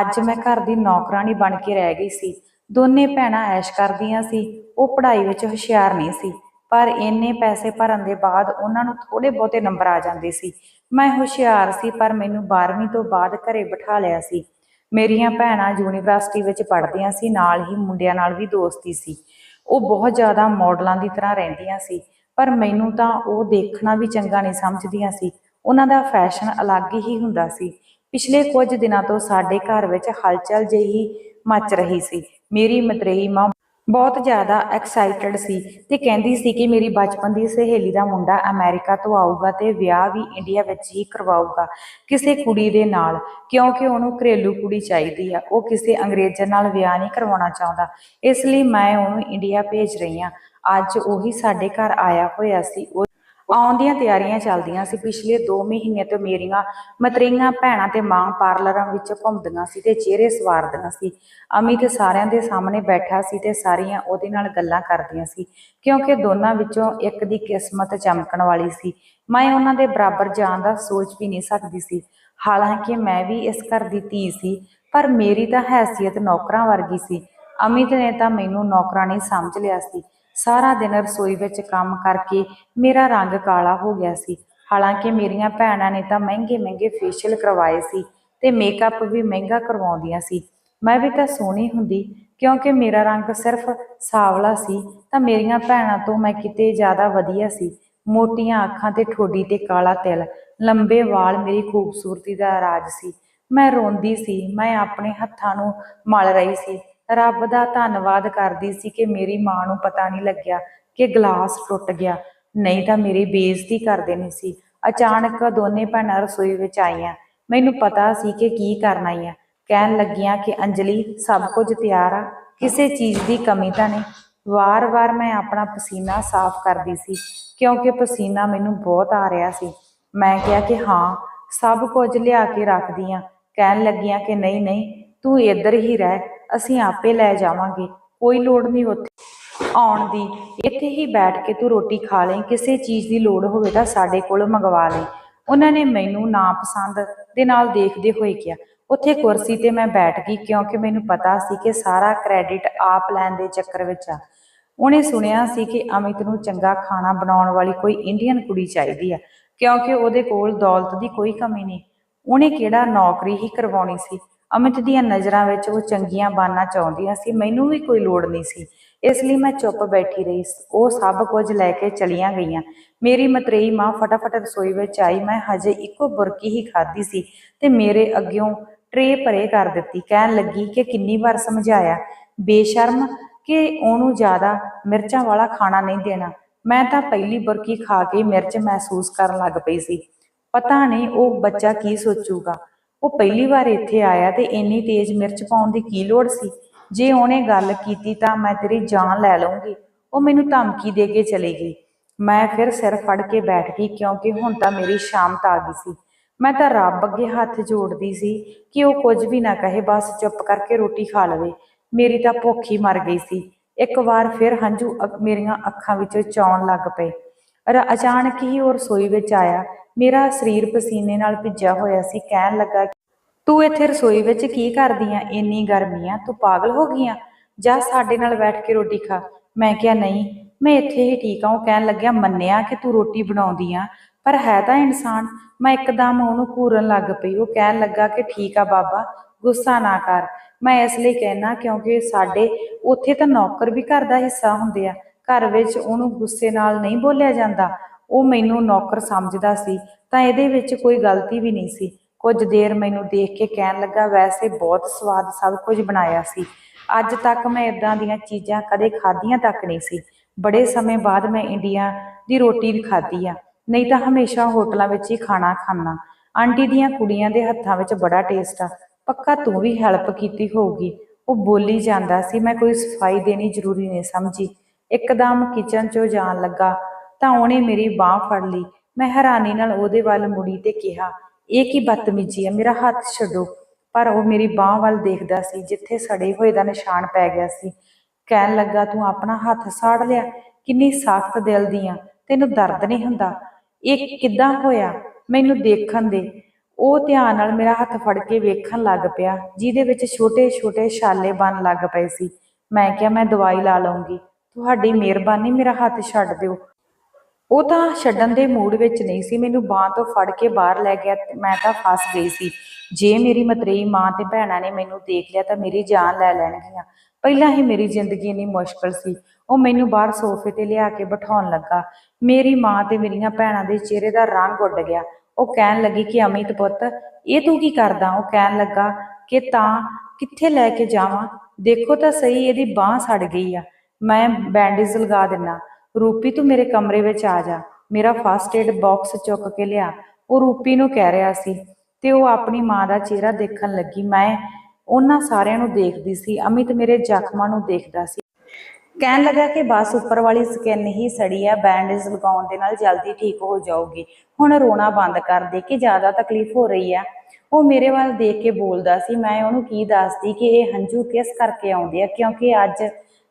S1: ਅੱਜ ਮੈਂ ਘਰ ਦੀ ਨੌਕਰਾਨੀ ਬਣ ਕੇ ਰਹਿ ਗਈ ਸੀ। ਦੋਨੇ ਭੈਣਾਂ ਐਸ਼ ਕਰਦੀਆਂ ਸੀ। ਉਹ ਪੜ੍ਹਾਈ ਵਿੱਚ ਹੁਸ਼ਿਆਰ ਨਹੀਂ ਸੀ। ਪਰ ਇੰਨੇ ਪੈਸੇ ਭਰਨ ਦੇ ਬਾਅਦ ਉਹਨਾਂ ਨੂੰ ਥੋੜੇ ਬਹੁਤੇ ਨੰਬਰ ਆ ਜਾਂਦੇ ਸੀ। ਮੈਂ ਹੁਸ਼ਿਆਰ ਸੀ, ਪਰ ਮੈਨੂੰ 12ਵੀਂ ਤੋਂ ਬਾਅਦ ਘਰੇ ਬਿਠਾ ਲਿਆ ਸੀ। ਮੇਰੀਆਂ ਭੈਣਾਂ ਯੂਨੀਵਰਸਿਟੀ ਵਿੱਚ ਪੜ੍ਹਦੀਆਂ ਸੀ, ਨਾਲ ਹੀ ਮੁੰਡਿਆਂ ਨਾਲ ਵੀ ਦੋਸਤੀ ਸੀ। ਉਹ ਬਹੁਤ ਜ਼ਿਆਦਾ ਮਾਡਲਾਂ ਦੀ ਤਰ੍ਹਾਂ ਰਹਿੰਦੀਆਂ ਸੀ, ਪਰ ਮੈਨੂੰ ਤਾਂ ਉਹ ਦੇਖਣਾ ਵੀ ਚੰਗਾ ਨਹੀਂ ਸਮਝਦੀਆਂ ਸੀ। ਉਹਨਾਂ ਦਾ ਫੈਸ਼ਨ ਅਲੱਗ ਹੀ ਹੁੰਦਾ ਸੀ। ਪਿਛਲੇ ਕੁਝ ਦਿਨਾਂ ਤੋਂ ਸਾਡੇ ਘਰ ਵਿੱਚ ਹਲਚਲ ਜਿਹੀ ਮਚ ਰਹੀ ਸੀ। ਮੇਰੀ ਮਤਰੇਈ ਮਾਂ ਬਹੁਤ ਜ਼ਿਆਦਾ ਐਕਸਾਈਟਡ ਸੀ ਤੇ ਕਹਿੰਦੀ ਸੀ ਕਿ ਮੇਰੀ ਬਚਪਨ ਦੀ ਸਹੇਲੀ ਦਾ ਮੁੰਡਾ ਅਮਰੀਕਾ ਤੋਂ ਆਊਗਾ ਤੇ ਵਿਆਹ ਵੀ ਇੰਡੀਆ ਵਿੱਚ ਹੀ ਕਰਵਾਊਗਾ ਕਿਸੇ ਕੁੜੀ ਦੇ ਨਾਲ, ਕਿਉਂਕਿ ਉਹਨੂੰ ਘਰੇਲੂ ਕੁੜੀ ਚਾਹੀਦੀ ਆ, ਉਹ ਕਿਸੇ ਅੰਗਰੇਜ਼ਾਂ ਨਾਲ ਵਿਆਹ ਨਹੀਂ ਕਰਵਾਉਣਾ ਚਾਹੁੰਦਾ। ਇਸ ਲਈ ਮੈਂ ਉਹਨੂੰ ਇੰਡੀਆ ਭੇਜ ਰਹੀ ਹਾਂ। ਅੱਜ ਉਹੀ ਸਾਡੇ ਘਰ ਆਇਆ ਹੋਇਆ ਸੀ ਉਹ ਆਉਣ ਦੀਆਂ ਤਿਆਰੀਆਂ ਚੱਲਦੀਆਂ ਸੀ। ਪਿਛਲੇ 2 ਮਹੀਨੇ ਤੋਂ ਮੇਰੀਆਂ ਮਤਰੀਆਂ ਭੈਣਾਂ ਤੇ ਮਾਂ ਪਾਰਲਰਾਂ ਵਿੱਚ ਘੁੰਮਦੀਆਂ ਸੀ ਤੇ ਚਿਹਰੇ ਸਵਾਰਦੀਆਂ ਸੀ। ਅਮਿਤ ਸਾਰਿਆਂ ਦੇ ਸਾਹਮਣੇ ਬੈਠਾ ਸੀ ਤੇ ਸਾਰੀਆਂ ਉਹਦੇ ਨਾਲ ਗੱਲਾਂ ਕਰਦੀਆਂ ਸੀ, ਕਿਉਂਕਿ ਦੋਨਾਂ ਵਿੱਚੋਂ ਇੱਕ ਦੀ ਕਿਸਮਤ ਚਮਕਣ ਵਾਲੀ ਸੀ। ਮੈਂ ਉਹਨਾਂ ਦੇ ਬਰਾਬਰ ਜਾਣ ਦਾ ਸੋਚ ਵੀ ਨਹੀਂ ਸਕਦੀ ਸੀ। ਹਾਲਾਂਕਿ ਮੈਂ ਵੀ ਇਸ ਘਰ ਦੀ ਧੀ ਸੀ, ਪਰ ਮੇਰੀ ਤਾਂ ਹੈਸੀਅਤ ਨੌਕਰਾਂ ਵਰਗੀ ਸੀ। ਅਮਿਤ ਨੇ ਤਾਂ ਮੈਨੂੰ ਨੌਕਰਾਨੀ ਸਮਝ ਲਿਆ ਸੀ। ਸਾਰਾ ਦਿਨ ਰਸੋਈ ਵਿੱਚ ਕੰਮ ਕਰਕੇ ਮੇਰਾ ਰੰਗ ਕਾਲਾ ਹੋ ਗਿਆ ਸੀ। ਹਾਲਾਂਕਿ ਮੇਰੀਆਂ ਭੈਣਾਂ ਨੇ ਤਾਂ ਮਹਿੰਗੇ ਮਹਿੰਗੇ ਫੇਸ਼ੀਅਲ ਕਰਵਾਏ ਸੀ ਤੇ ਮੇਕਅਪ ਵੀ ਮਹਿੰਗਾ ਕਰਵਾਉਂਦੀਆਂ ਸੀ। ਮੈਂ ਵੀ ਤਾਂ ਸੋਹਣੀ ਹੁੰਦੀ, ਕਿਉਂਕਿ ਮੇਰਾ ਰੰਗ ਸਿਰਫ ਸਾਵਲਾ ਸੀ, ਤਾਂ ਮੇਰੀਆਂ ਭੈਣਾਂ ਤੋਂ ਮੈਂ ਕਿਤੇ ਜ਼ਿਆਦਾ ਵਧੀਆ ਸੀ। ਮੋਟੀਆਂ ਅੱਖਾਂ ਤੇ ਠੋਡੀ ਤੇ ਕਾਲਾ ਤਿਲ, ਲੰਬੇ ਵਾਲ ਮੇਰੀ ਖੂਬਸੂਰਤੀ ਦਾ ਰਾਜ ਸੀ। ਮੈਂ ਰੋਂਦੀ ਸੀ, ਮੈਂ ਆਪਣੇ ਹੱਥਾਂ ਨੂੰ ਮਲ ਰਹੀ ਸੀ। ਰੱਬ ਦਾ ਧੰਨਵਾਦ ਕਰਦੀ ਸੀ ਕਿ ਮੇਰੀ ਮਾਂ ਨੂੰ ਪਤਾ ਨਹੀਂ ਲੱਗਿਆ ਕਿ ਗਲਾਸ ਟੁੱਟ ਗਿਆ। ਨਹੀਂ ਤਾਂ ਮੇਰੀ ਬੇਇੱਜ਼ਤੀ ਕਰ ਦੇਣੀ ਸੀ। ਅਚਾਨਕ ਦੋਨੇ ਭੈਣਾਂ ਰਸੋਈ ਵਿੱਚ ਆਈਆਂ। ਮੈਨੂੰ ਪਤਾ ਸੀ ਕਿ ਕੀ ਕਰਨਾ ਹੀ ਆ ਕਹਿਣ ਲੱਗੀਆਂ ਕਿ, ਅੰਜਲੀ, ਸਭ ਕੁਝ ਤਿਆਰ ਆ। ਕਿਸੇ ਚੀਜ਼ ਦੀ ਕਮੀ ਤਾਂ ਨਹੀਂ। ਵਾਰ-ਵਾਰ ਮੈਂ ਆਪਣਾ ਪਸੀਨਾ ਸਾਫ਼ ਕਰਦੀ ਸੀ, ਕਿਉਂਕਿ ਪਸੀਨਾ ਮੈਨੂੰ ਬਹੁਤ ਆ ਰਿਹਾ ਸੀ। ਮੈਂ ਕਿਹਾ ਕਿ ਹਾਂ, ਸਭ ਕੁਝ ਲਿਆ ਕੇ ਰੱਖਦੀ ਆ। ਕਹਿਣ ਲੱਗੀਆਂ ਕਿ, ਨਹੀਂ ਨਹੀਂ, ਤੂੰ ਇੱਧਰ ਹੀ ਰਹਿ। ਅਸੀਂ ਆਪੇ ਲੈ ਜਾਵਾਂਗੇ, ਕੋਈ ਲੋੜ ਨਹੀਂ ਉੱਥੇ। ਆਉਣ ਦੀ, ਇੱਥੇ ਹੀ ਬੈਠ ਕੇ ਤੂੰ ਰੋਟੀ ਖਾ ਲੈ ਕਿਸੇ ਚੀਜ਼ ਦੀ ਲੋੜ ਹੋਵੇ ਤਾਂ ਸਾਡੇ ਕੋਲ ਮੰਗਵਾ ਲੈ ਉਹਨਾਂ ਨੇ ਮੈਨੂੰ ਨਾ ਪਸੰਦ ਦੇ ਨਾਲ ਦੇਖਦੇ ਹੋਏ ਕਿਹਾ, ਉੱਥੇ ਕੁਰਸੀ ਤੇ ਮੈਂ ਬੈਠ ਗਈ ਕਿਉਂਕਿ ਮੈਨੂੰ ਪਤਾ ਸੀ ਕਿ ਸਾਰਾ ਕ੍ਰੈਡਿਟ ਆਪ ਲੈਣ ਦੇ ਚੱਕਰ ਵਿੱਚ ਆ। ਉਹਨੇ ਸੁਣਿਆ ਸੀ ਕਿ ਅਮਿਤ ਨੂੰ ਚੰਗਾ ਖਾਣਾ ਬਣਾਉਣ ਵਾਲੀ ਕੋਈ ਇੰਡੀਅਨ ਕੁੜੀ ਚਾਹੀਦੀ ਆ, ਕਿਉਂਕਿ ਉਹਦੇ ਕੋਲ ਦੌਲਤ ਦੀ ਕੋਈ ਕਮੀ ਨਹੀਂ। ਉਹਨੇ ਕਿਹੜਾ ਨੌਕਰੀ ਹੀ ਕਰਵਾਉਣੀ ਸੀ? ਅਮਿਤ ਦੀਆਂ ਨਜ਼ਰਾਂ ਵਿੱਚ ਉਹ ਚੰਗੀਆਂ ਬਾਨਾਂ ਚਾਹੁੰਦੀਆਂ ਸੀ, ਮੈਨੂੰ ਵੀ ਕੋਈ ਲੋੜ ਨਹੀਂ ਸੀ। ਇਸ ਲਈ ਮੈਂ ਚੁੱਪ ਬੈਠੀ ਰਹੀ। ਉਹ ਸਭ ਕੁਝ ਲੈ ਕੇ ਚਲੀਆਂ ਗਈਆਂ। ਮੇਰੀ ਮਤਰੇਈ ਮਾਂ ਫਟਾਫਟ ਰਸੋਈ ਵਿੱਚ ਆਈ। ਮੈਂ ਹਜੇ ਇੱਕੋ ਬੁਰਕੀ ਹੀ ਖਾਧੀ ਸੀ ਤੇ ਮੇਰੇ ਅੱਗਿਓਂ ਟਰੇ ਪਰੇ ਕਰ ਦਿੱਤੀ। ਕਹਿਣ ਲੱਗੀ ਕਿ ਕਿੰਨੀ ਵਾਰ ਸਮਝਾਇਆ, ਬੇਸ਼ਰਮ ਕਿ ਉਹਨੂੰ ਜ਼ਿਆਦਾ ਮਿਰਚਾਂ ਵਾਲਾ ਖਾਣਾ ਨਹੀਂ ਦੇਣਾ। ਮੈਂ ਤਾਂ ਪਹਿਲੀ ਬੁਰਕੀ ਖਾ ਕੇ ਮਿਰਚ ਮਹਿਸੂਸ ਕਰਨ ਲੱਗ ਪਈ ਸੀ। ਪਤਾ ਨਹੀਂ ਉਹ ਬੱਚਾ ਕੀ ਸੋਚੂਗਾ। ਉਹ ਪਹਿਲੀ ਵਾਰ ਇੱਥੇ ਆਇਆ ਤੇ ਇੰਨੀ ਤੇਜ਼ ਮਿਰਚ ਪਾਉਣ ਦੀ ਕੀ ਲੋੜ ਸੀ? ਜੇ ਉਹਨੇ ਗੱਲ ਕੀਤੀ ਤਾਂ ਮੈਂ ਤੇਰੀ ਜਾਨ ਲੈ ਲਵਾਂਗੀ ਉਹ ਮੈਨੂੰ ਧਮਕੀ ਦੇ ਕੇ ਚਲੀ ਗਈ। ਮੈਂ ਫਿਰ ਸਿਰ ਫੜ ਕੇ ਬੈਠ ਗਈ ਕਿਉਂਕਿ ਹੁਣ ਤਾਂ ਮੇਰੀ ਸ਼ਾਮਤ ਆ ਗਈ ਸੀ। ਮੈਂ ਤਾਂ ਰੱਬ ਅੱਗੇ ਹੱਥ ਜੋੜਦੀ ਸੀ ਕਿ ਉਹ ਕੁਝ ਵੀ ਨਾ ਕਹੇ, ਬਸ ਚੁੱਪ ਕਰਕੇ ਰੋਟੀ ਖਾ ਲਵੇ। ਮੇਰੀ ਤਾਂ ਭੁੱਖ ਹੀ ਮਰ ਗਈ ਸੀ। ਇੱਕ ਵਾਰ ਫਿਰ ਹੰਝੂ ਅ- ਮੇਰੀਆਂ ਅੱਖਾਂ ਵਿੱਚੋਂ ਚੌਣ ਲੱਗ ਪਏ। ਅਚਾਨਕ ਹੀ ਉਹ ਰਸੋਈ ਵਿੱਚ ਆਇਆ। ਮੇਰਾ ਸਰੀਰ ਪਸੀਨੇ ਨਾਲ ਭਿੱਜਿਆ ਹੋਇਆ ਸੀ, ਕਹਿਣ ਲੱਗਾ, ਤੂੰ ਇੱਥੇ ਰਸੋਈ ਵਿੱਚ ਕੀ ਕਰਦੀ ਆ? ਇੰਨੀ ਗਰਮੀ ਆ? ਤੂੰ ਪਾਗਲ ਹੋ ਗਈ ਆ? ਜਾ ਸਾਡੇ ਨਾਲ ਬੈਠ ਕੇ ਰੋਟੀ ਖਾ। ਮੈਂ ਕਿਹਾ, ਨਹੀਂ, ਮੈਂ ਇੱਥੇ ਹੀ ਠੀਕ ਆ। ਉਹ ਕਹਿਣ ਲੱਗਿਆ, ਮੰਨਿਆ ਕਿ ਤੂੰ ਰੋਟੀ ਬਣਾਉਂਦੀ ਆ, ਪਰ ਹੈ ਤਾਂ ਇਨਸਾਨ। ਮੈਂ ਇੱਕਦਮ ਉਹਨੂੰ ਘੂਰਨ ਲੱਗ ਪਈ। ਉਹ ਕਹਿਣ ਲੱਗਾ ਕਿ ਠੀਕ ਆ ਬਾਬਾ, ਗੁੱਸਾ ਨਾ ਕਰ। ਮੈਂ ਇਸ ਲਈ ਕਹਿਣਾ ਕਿਉਂਕਿ ਸਾਡੇ ਉੱਥੇ ਤਾਂ ਨੌਕਰ ਵੀ ਘਰ ਦਾ ਹਿੱਸਾ ਹੁੰਦੇ ਆ। ਘਰ ਵਿੱਚ ਉਹਨੂੰ ਗੁੱਸੇ ਨਾਲ ਨਹੀਂ ਬੋਲਿਆ ਜਾਂਦਾ। ਉਹ ਮੈਨੂੰ ਨੌਕਰ ਸਮਝਦਾ ਸੀ, ਤਾਂ ਇਹਦੇ ਵਿੱਚ ਕੋਈ ਗਲਤੀ ਵੀ ਨਹੀਂ ਸੀ। ਕੁਝ ਦੇਰ ਮੈਨੂੰ ਦੇਖ ਕੇ ਕਹਿਣ ਲੱਗਾ, ਵੈਸੇ ਬਹੁਤ ਸਵਾਦ ਸਭ ਕੁਝ ਬਣਾਇਆ ਸੀ। ਅੱਜ ਤੱਕ ਮੈਂ ਇਦਾਂ ਦੀਆਂ ਚੀਜ਼ਾਂ ਕਦੇ ਖਾਧੀਆਂ ਤੱਕ ਨਹੀਂ ਸੀ। ਬੜੇ ਸਮੇਂ ਬਾਅਦ ਮੈਂ ਇੰਡੀਆ ਦੀ ਰੋਟੀ ਵੀ ਖਾਧੀ ਆ। ਨਹੀਂ ਤਾਂ ਹਮੇਸ਼ਾ ਹੋਟਲਾਂ ਵਿੱਚ ਹੀ ਖਾਣਾ ਖਾਣਾ ਆਂਟੀ ਦੀਆਂ ਕੁੜੀਆਂ ਦੇ ਹੱਥਾਂ ਵਿੱਚ ਬੜਾ ਟੇਸਟ ਆ। ਪੱਕਾ ਤੂੰ ਵੀ ਹੈਲਪ ਕੀਤੀ ਹੋਊਗੀ। ਉਹ ਬੋਲੀ ਜਾਂਦਾ ਸੀ, ਮੈਂ ਕੋਈ ਸਫ਼ਾਈ ਦੇਣੀ ਜ਼ਰੂਰੀ ਨਹੀਂ ਸਮਝੀ। ਇੱਕਦਮ ਕਿਚਨ 'ਚੋਂ ਜਾਣ ਲੱਗਾ, ਤਾਂ ਉਹਨੇ ਮੇਰੀ ਬਾਹ ਫੜ ਲਈ। ਮੈਂ ਹੈਰਾਨੀ ਨਾਲ ਉਹਦੇ ਵੱਲ ਮੁੜੀ ਤੇ ਕਿਹਾ, ਇਹ ਕੀ ਬਦਤਮੀਜੀ ਹੈ? ਮੇਰਾ ਹੱਥ ਛੱਡੋ। ਪਰ ਉਹ ਮੇਰੀ ਬਾਹ ਵੱਲ ਦੇਖਦਾ ਸੀ, ਜਿੱਥੇ ਸੜੇ ਹੋਏ ਦਾ ਨਿਸ਼ਾਨ ਪੈ ਗਿਆ ਸੀ। ਕਹਿਣ ਲੱਗਾ, ਤੂੰ ਆਪਣਾ ਹੱਥ ਸਾੜ ਲਿਆ, ਕਿੰਨੀ ਸਖਤ ਦਿਲ ਦੀ ਆ ਤੈਨੂੰ ਦਰਦ ਨਹੀਂ ਹੁੰਦਾ? ਇਹ ਕਿੱਦਾਂ ਹੋਇਆ? ਮੈਨੂੰ ਦੇਖਣ ਦੇ। ਉਹ ਧਿਆਨ ਨਾਲ ਮੇਰਾ ਹੱਥ ਫੜ ਕੇ ਵੇਖਣ ਲੱਗ ਪਿਆ, ਜਿਹਦੇ ਵਿੱਚ ਛੋਟੇ-ਛੋਟੇ ਛਾਲੇ ਬਣ ਲੱਗ ਪਏ ਸੀ। ਮੈਂ ਕਿਹਾ, ਮੈਂ ਦਵਾਈ ਲਾ ਲਵਾਂਗੀ ਤੁਹਾਡੀ ਮਿਹਰਬਾਨੀ ਮੇਰਾ ਹੱਥ ਛੱਡ ਦਿਓ। ਉਹ ਤਾਂ ਛੱਡਣ ਦੇ ਮੂਡ ਵਿੱਚ ਨਹੀਂ ਸੀ ਮੈਨੂੰ ਬਾਹ ਤੋਂ ਫੜ ਕੇ ਬਾਹਰ ਲੈ ਗਿਆ ਮੈਂ ਤਾਂ ਫਸ ਗਈ ਸੀ। ਜੇ। ਮੇਰੀ ਮਤਰੇਈ ਮਾਂ ਤੇ ਭੈਣਾਂ ਨੇ ਮੈਨੂੰ ਦੇਖ ਲਿਆ ਤਾਂ ਮੇਰੀ ਜਾਨ ਲੈ ਲੈਣਗੀਆਂ। ਪਹਿਲਾਂ ਹੀ ਮੇਰੀ ਜ਼ਿੰਦਗੀ ਇੰਨੀ ਮੁਸ਼ਕਲ ਸੀ। ਉਹ ਮੈਨੂੰ ਬਾਹਰ ਸੋਫੇ ਤੇ ਲਿਆ ਕੇ ਬਿਠਾਉਣ ਲੱਗਾ। ਮੇਰੀ ਮਾਂ ਤੇ ਮੇਰੀਆਂ ਭੈਣਾਂ ਦੇ ਚਿਹਰੇ ਦਾ ਰੰਗ ਉੱਡ ਗਿਆ। ਉਹ ਕਹਿਣ ਲੱਗੀ ਕਿ ਅਮਿਤ ਪੁੱਤ ਇਹ ਤੂੰ ਕੀ ਕਰਦਾ? ਉਹ ਕਹਿਣ ਲੱਗਾ ਕਿ ਤਾਂ ਕਿੱਥੇ ਲੈ ਕੇ ਜਾਵਾਂ? ਦੇਖੋ ਤਾਂ ਸਹੀ ਇਹਦੀ ਬਾਹ ਸੜ ਗਈ ਆ। ਮੈਂ ਬੈਂਡੇਜ ਲਗਾ ਦਿੰਨਾ। ਰੂਪੀ, ਤੂੰ ਮੇਰੇ ਕਮਰੇ ਵਿੱਚ ਆ ਜਾ। ਮੇਰਾ ਫਸਟ ਏਡ ਬਾਕਸ ਚੁੱਕ ਕੇ ਲਿਆ। ਉਹ ਰੂਪੀ ਨੂੰ ਕਹਿ ਰਿਹਾ ਸੀ ਤੇ ਉਹ ਆਪਣੀ ਮਾਂ ਦਾ ਚਿਹਰਾ ਦੇਖਣ ਲੱਗੀ। ਮੈਂ ਉਹਨਾਂ ਸਾਰਿਆਂ ਨੂੰ ਦੇਖਦੀ ਸੀ। ਅਮਿਤ ਮੇਰੇ ਜ਼ਖਮਾਂ ਨੂੰ ਦੇਖਦਾ ਸੀ। ਕਹਿਣ ਲੱਗਾ ਕਿ ਬਸ ਉੱਪਰ ਵਾਲੀ ਸਕਿਨ ਹੀ ਸੜੀ ਆ। ਬੈਂਡੇਜ ਲਗਾਉਣ ਦੇ ਨਾਲ ਜਲਦੀ ਠੀਕ ਹੋ ਜਾਊਗੀ। ਹੁਣ ਰੋਣਾ ਬੰਦ ਕਰ ਦੇ ਕਿ ਜ਼ਿਆਦਾ ਤਕਲੀਫ ਹੋ ਰਹੀ ਆ। ਉਹ ਮੇਰੇ ਵੱਲ ਦੇਖ ਕੇ ਬੋਲਦਾ ਸੀ। ਮੈਂ ਉਹਨੂੰ ਕੀ ਦੱਸਦੀ ਕਿ ਇਹ ਹੰਝੂ ਕਿਸ ਕਰਕੇ ਆਉਂਦੇ ਆ? ਕਿਉਂਕਿ ਅੱਜ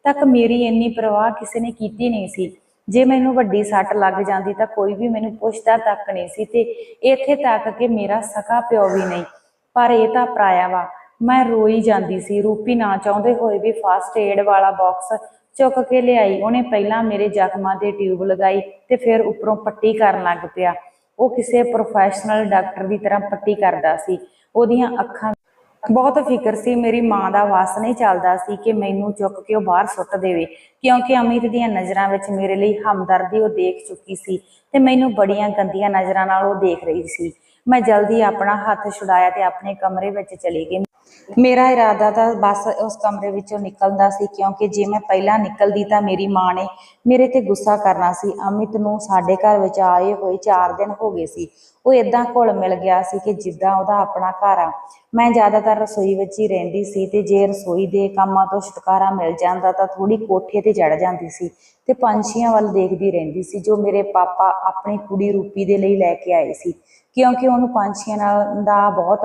S1: ਤੱਕ ਮੇਰੀ ਇੰਨੀ ਪਰਵਾਹ ਕਿਸੇ ਨੇ ਕੀਤੀ ਨਹੀਂ ਸੀ। ਜੇ ਮੈਨੂੰ ਵੱਡੀ ਸੱਟ ਲੱਗ ਜਾਂਦੀ ਤਾਂ ਕੋਈ ਵੀ ਮੈਨੂੰ ਪੁੱਛਦਾ ਤੱਕ ਨਹੀਂ ਸੀ ਤੇ ਇੱਥੇ ਤੱਕ ਕਿ ਮੇਰਾ ਸਕਾ ਪਿਓ ਵੀ ਨਹੀਂ। ਪਰ ਇਹ ਤਾਂ ਪਰਾਇਆ ਵਾ। ਮੈਂ ਰੋਈ ਜਾਂਦੀ ਸੀ। ਰੂਪੀ ਨਾ ਚਾਹੁੰਦੇ ਹੋਏ ਵੀ ਫਾਸਟ ਏਡ ਵਾਲਾ ਬਾਕਸ ਚੁੱਕ ਕੇ ਲਿਆਈ। ਉਹਨੇ ਪਹਿਲਾਂ ਮੇਰੇ ਜ਼ਖਮਾਂ ਤੇ ਟਿਊਬ ਲਗਾਈ ਤੇ ਫਿਰ ਉੱਪਰੋਂ ਪੱਟੀ ਕਰਨ ਲੱਗ ਪਿਆ। ਉਹ ਕਿਸੇ ਪ੍ਰੋਫੈਸ਼ਨਲ ਡਾਕਟਰ ਦੀ ਤਰ੍ਹਾਂ ਪੱਟੀ ਕਰਦਾ ਸੀ। ਉਹਦੀਆਂ ਅੱਖਾਂ ਬਹੁਤ ਫਿਕਰ ਸੀ, ਮੇਰੀ ਮਾਂ ਦਾ ਵਸ ਨਹੀਂ ਚੱਲਦਾ ਸੀ ਕਿ ਮੈਨੂੰ ਚੁੱਕ ਕੇ ਉਹ ਬਾਹਰ ਸੁੱਟ ਦੇਵੇ, ਕਿਉਂਕਿ ਅਮਿਤ ਦੀਆਂ ਨਜ਼ਰਾਂ ਵਿੱਚ ਮੇਰੇ ਲਈ ਹਮਦਰਦੀ ਉਹ ਦੇਖ ਚੁੱਕੀ ਸੀ ਤੇ ਮੈਨੂੰ ਬੜੀਆਂ ਗੰਦੀਆਂ ਨਜ਼ਰਾਂ ਨਾਲ ਉਹ ਦੇਖ ਰਹੀ ਸੀ। ਮੈਂ ਜਲਦੀ ਆਪਣਾ ਹੱਥ ਛੁਡਾਇਆ ਤੇ ਆਪਣੇ ਕਮਰੇ ਵਿੱਚ ਚਲੀ ਗਈ। ਮੇਰਾ ਇਰਾਦਾ ਤਾਂ ਬਸ ਉਸ ਕਮਰੇ ਵਿੱਚੋਂ ਨਿਕਲਣ ਦਾ ਸੀ, ਕਿਉਂਕਿ ਜੇ ਮੈਂ ਪਹਿਲਾਂ ਨਿਕਲਦੀ ਤਾਂ ਮੇਰੀ ਮਾਂ ਨੇ ਮੇਰੇ ਤੇ ਗੁੱਸਾ ਕਰਨਾ ਸੀ। ਅਮਿਤ ਨੂੰ ਸਾਡੇ ਘਰ ਵਿੱਚ ਆਏ ਹੋਏ 4 ਦਿਨ ਹੋ ਗਏ ਸੀ। ਉਹ ਇਦਾਂ ਘੁਲ ਮਿਲ ਗਿਆ ਸੀ ਕਿ ਜਿੱਦਾਂ ਉਹਦਾ ਆਪਣਾ ਘਰ ਆ। ਮੈਂ ਜ਼ਿਆਦਾਤਰ ਰਸੋਈ ਵਿੱਚ ਹੀ ਰਹਿੰਦੀ ਸੀ ਤੇ ਜੇ ਰਸੋਈ ਦੇ ਕੰਮਾਂ ਤੋਂ ਛੁਟਕਾਰਾ ਮਿਲ ਜਾਂਦਾ ਤਾਂ ਥੋੜੀ ਕੋਠੇ ਤੇ ਚੜ ਜਾਂਦੀ ਸੀ ਤੇ ਪੰਛੀਆਂ ਵੱਲ ਦੇਖਦੀ ਰਹਿੰਦੀ ਸੀ, ਜੋ ਮੇਰੇ ਪਾਪਾ ਆਪਣੀ ਕੁੜੀ ਰੂਪੀ ਦੇ ਲਈ ਲੈ ਕੇ ਆਏ ਸੀ। ਕਿਉਂਕਿ ਉਹਨੂੰ ਪੰਛੀਆਂ ਨਾਲ ਦਾ ਬਹੁਤ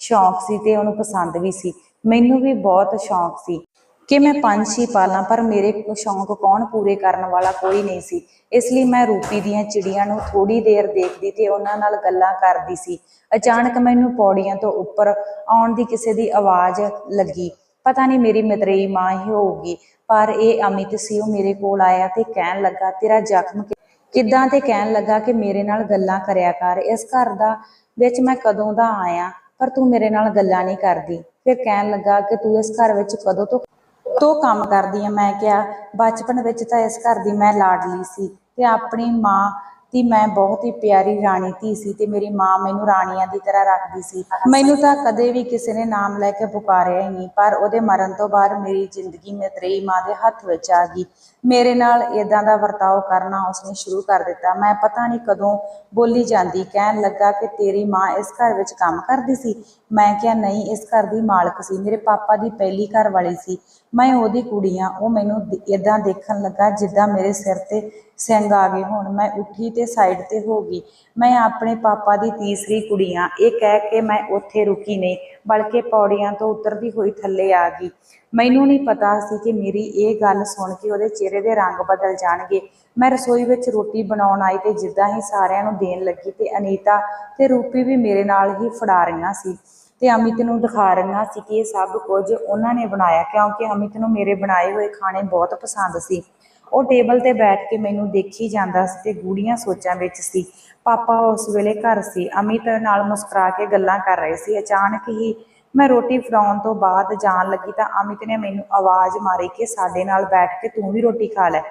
S1: ਸ਼ੌਂਕ ਸੀ ਤੇ ਉਹਨੂੰ ਪਸੰਦ ਵੀ ਸੀ। ਮੈਨੂੰ ਵੀ ਬਹੁਤ ਸ਼ੌਂਕ ਸੀ ਕਿ ਮੈਂ ਪੰਛੀ ਪਾਲਾਂ, ਪਰ ਮੇਰੇ ਸ਼ੌਂਕ ਕੌਣ ਪੂਰੇ ਕਰਨ ਵਾਲਾ ਕੋਈ ਨਹੀਂ ਸੀ। ਇਸ ਲਈ ਮੈਂ ਰੂਪੀ ਦੀਆਂ ਚਿੜੀਆਂ ਨੂੰ ਥੋੜੀ ਦੇਰ ਦੇਖਦੀ ਤੇ ਉਹਨਾਂ ਨਾਲ ਗੱਲਾਂ ਕਰਦੀ ਸੀ। ਅਚਾਨਕ ਮੈਨੂੰ ਪੌੜੀਆਂ ਤੋਂ ਉੱਪਰ ਆਉਣ ਦੀ ਕਿਸੇ ਦੀ ਆਵਾਜ਼ ਲੱਗੀ। ਪਤਾ ਨਹੀਂ ਮੇਰੀ ਮਤਰੇਈ ਮਾਂ ਹੀ ਹੋਊਗੀ, ਪਰ ਇਹ ਅਮਿਤ ਸੀ, ਉਹ ਮੇਰੇ ਕੋਲ ਆਇਆ ਤੇ ਕਹਿਣ ਲੱਗਾ, ਤੇਰਾ ਜ਼ਖਮ ਕਿੱਦਾਂ ਤੇ ਕਹਿਣ ਲੱਗਾ ਕਿ ਮੇਰੇ ਨਾਲ ਗੱਲਾਂ ਕਰਿਆ ਕਰ, ਇਸ ਘਰ ਦਾ ਵਿੱਚ ਮੈਂ ਕਦੋਂ ਦਾ ਆਇਆ, ਪਰ ਤੂੰ ਮੇਰੇ ਨਾਲ ਗੱਲਾਂ ਨਹੀਂ ਕਰਦੀ। ਫਿਰ ਕਹਿਣ ਲੱਗਾ ਕਿ ਤੂੰ ਇਸ ਘਰ ਵਿੱਚ ਕਦੋਂ ਤੋਂ ਤੋਂ ਕੰਮ ਕਰਦੀ ਆ? ਮੈਂ ਕਿਹਾ, ਬਚਪਨ ਵਿੱਚ ਤਾਂ ਇਸ ਘਰ ਦੀ ਮੈਂ ਲਾਡਲੀ ਸੀ ਤੇ ਆਪਣੀ ਮਾਂ ਕਿ ਮੈਂ ਬਹੁਤ ਹੀ ਪਿਆਰੀ ਰਾਣੀ ਧੀ ਸੀ ਤੇ ਮੇਰੀ ਮਾਂ ਮੈਨੂੰ ਰਾਣੀਆਂ ਦੀ ਤਰ੍ਹਾਂ ਰੱਖਦੀ ਸੀ। ਮੈਨੂੰ ਤਾਂ ਕਦੇ ਵੀ ਕਿਸੇ ਨੇ ਨਾਮ ਲੈ ਕੇ ਪੁਕਾਰਿਆ ਹੀ ਨਹੀਂ, ਪਰ ਉਹਦੇ ਮਰਨ ਤੋਂ ਬਾਅਦ ਮੇਰੀ ਜ਼ਿੰਦਗੀ ਮਤਰੇਈ ਮਾਂ ਦੇ ਹੱਥ ਵਿੱਚ ਆ ਗਈ। ਮੇਰੇ ਨਾਲ ਇਦਾਂ ਦਾ ਵਰਤਾਓ ਕਰਨਾ ਉਸਨੇ ਸ਼ੁਰੂ ਕਰ ਦਿੱਤਾ। ਮੈਂ ਪਤਾ ਨਹੀਂ ਕਦੋਂ ਬੋਲੀ ਜਾਂਦੀ, ਕਹਿਣ ਲੱਗਾ ਕਿ ਤੇਰੀ ਮਾਂ ਇਸ ਘਰ ਵਿੱਚ ਕੰਮ ਕਰਦੀ ਸੀ। ਮੈਂ ਕਿਹਾ, ਨਹੀਂ, ਇਸ ਘਰ ਦੀ ਮਾਲਕ ਸੀ। ਮੇਰੇ ਪਾਪਾ ਦੀ ਪਹਿਲੀ ਘਰ ਵਾਲੀ ਸੀ। ਮੈਂ ਉਹਦੀ ਕੁੜੀ ਆ, ਉਹ ਮੈਨੂੰ ਇਦਾਂ ਦੇਖਣ ਲੱਗਾ ਜਿੱਦਾਂ ਮੇਰੇ ਸਿਰ ਤੇ ਸਿੰਗ ਆ ਗਏ ਹੋਣ। ਮੈਂ ਉੱਠੀ ਤੇ ਸਾਈਡ ਤੇ ਹੋ ਗਈ। ਮੈਂ ਆਪਣੇ ਪਾਪਾ ਦੀ ਤੀਸਰੀ ਕੁੜੀ ਆ। ਇਹ ਕਹਿ ਕੇ ਮੈਂ ਉੱਥੇ ਰੁਕੀ ਨਹੀਂ, ਬਲਕਿ ਪੌੜੀਆਂ ਤੋਂ ਉਤਰਦੀ ਹੋਈ ਥੱਲੇ ਆ ਗਈ। ਮੈਨੂੰ ਨਹੀਂ ਪਤਾ ਸੀ ਕਿ ਮੇਰੀ ਇਹ ਗੱਲ ਸੁਣ ਕੇ ਉਹਦੇ ਚਿਹਰੇ ਦੇ ਰੰਗ ਬਦਲ ਜਾਣਗੇ। ਮੈਂ ਰਸੋਈ ਵਿੱਚ ਰੋਟੀ ਬਣਾਉਣ ਆਈ ਤੇ ਜਿੱਦਾਂ ਹੀ ਸਾਰਿਆਂ ਨੂੰ ਦੇਣ ਲੱਗੀ ਤੇ ਅਨੀਤਾ ਤੇ ਰੂਪੀ ਵੀ ਮੇਰੇ ਨਾਲ ਹੀ ਫੜਾ ਰਹੀਆਂ ਸੀ। ਤੇ ਅਮਿਤ ਨੂੰ ਦਿਖਾ ਰਹੀਆਂ ਸੀ ਕਿ ਇਹ ਸਭ ਕੁਝ ਉਹਨਾਂ ਨੇ ਬਣਾਇਆ, ਕਿਉਂਕਿ ਅਮਿਤ ਨੂੰ ਮੇਰੇ ਬਣਾਏ ਹੋਏ ਖਾਣੇ ਬਹੁਤ ਪਸੰਦ ਸੀ। ਉਹ ਟੇਬਲ ਤੇ ਬੈਠ ਕੇ ਮੈਨੂੰ ਦੇਖੀ ਜਾਂਦਾ ਸੀ ਤੇ ਗੂੜੀਆਂ ਸੋਚਾਂ ਵਿੱਚ ਸੀ। ਪਾਪਾ ਉਸ ਵੇਲੇ ਘਰ ਸੀ। ਅਮਿਤ ਨਾਲ ਮੁਸਕਰਾ ਕੇ ਗੱਲਾਂ ਕਰ ਰਹੇ ਸੀ। ਅਚਾਨਕ ਹੀ ਮੈਂ ਰੋਟੀ ਫੜਾਉਣ ਤੋਂ ਬਾਅਦ ਜਾਣ ਲੱਗੀ ਤਾਂ ਅਮਿਤ ਨੇ ਮੈਨੂੰ ਆਵਾਜ਼ ਮਾਰੀ ਕਿ ਸਾਡੇ ਨਾਲ ਬੈਠ ਕੇ ਤੂੰ ਵੀ ਰੋਟੀ ਖਾ ਲੈ।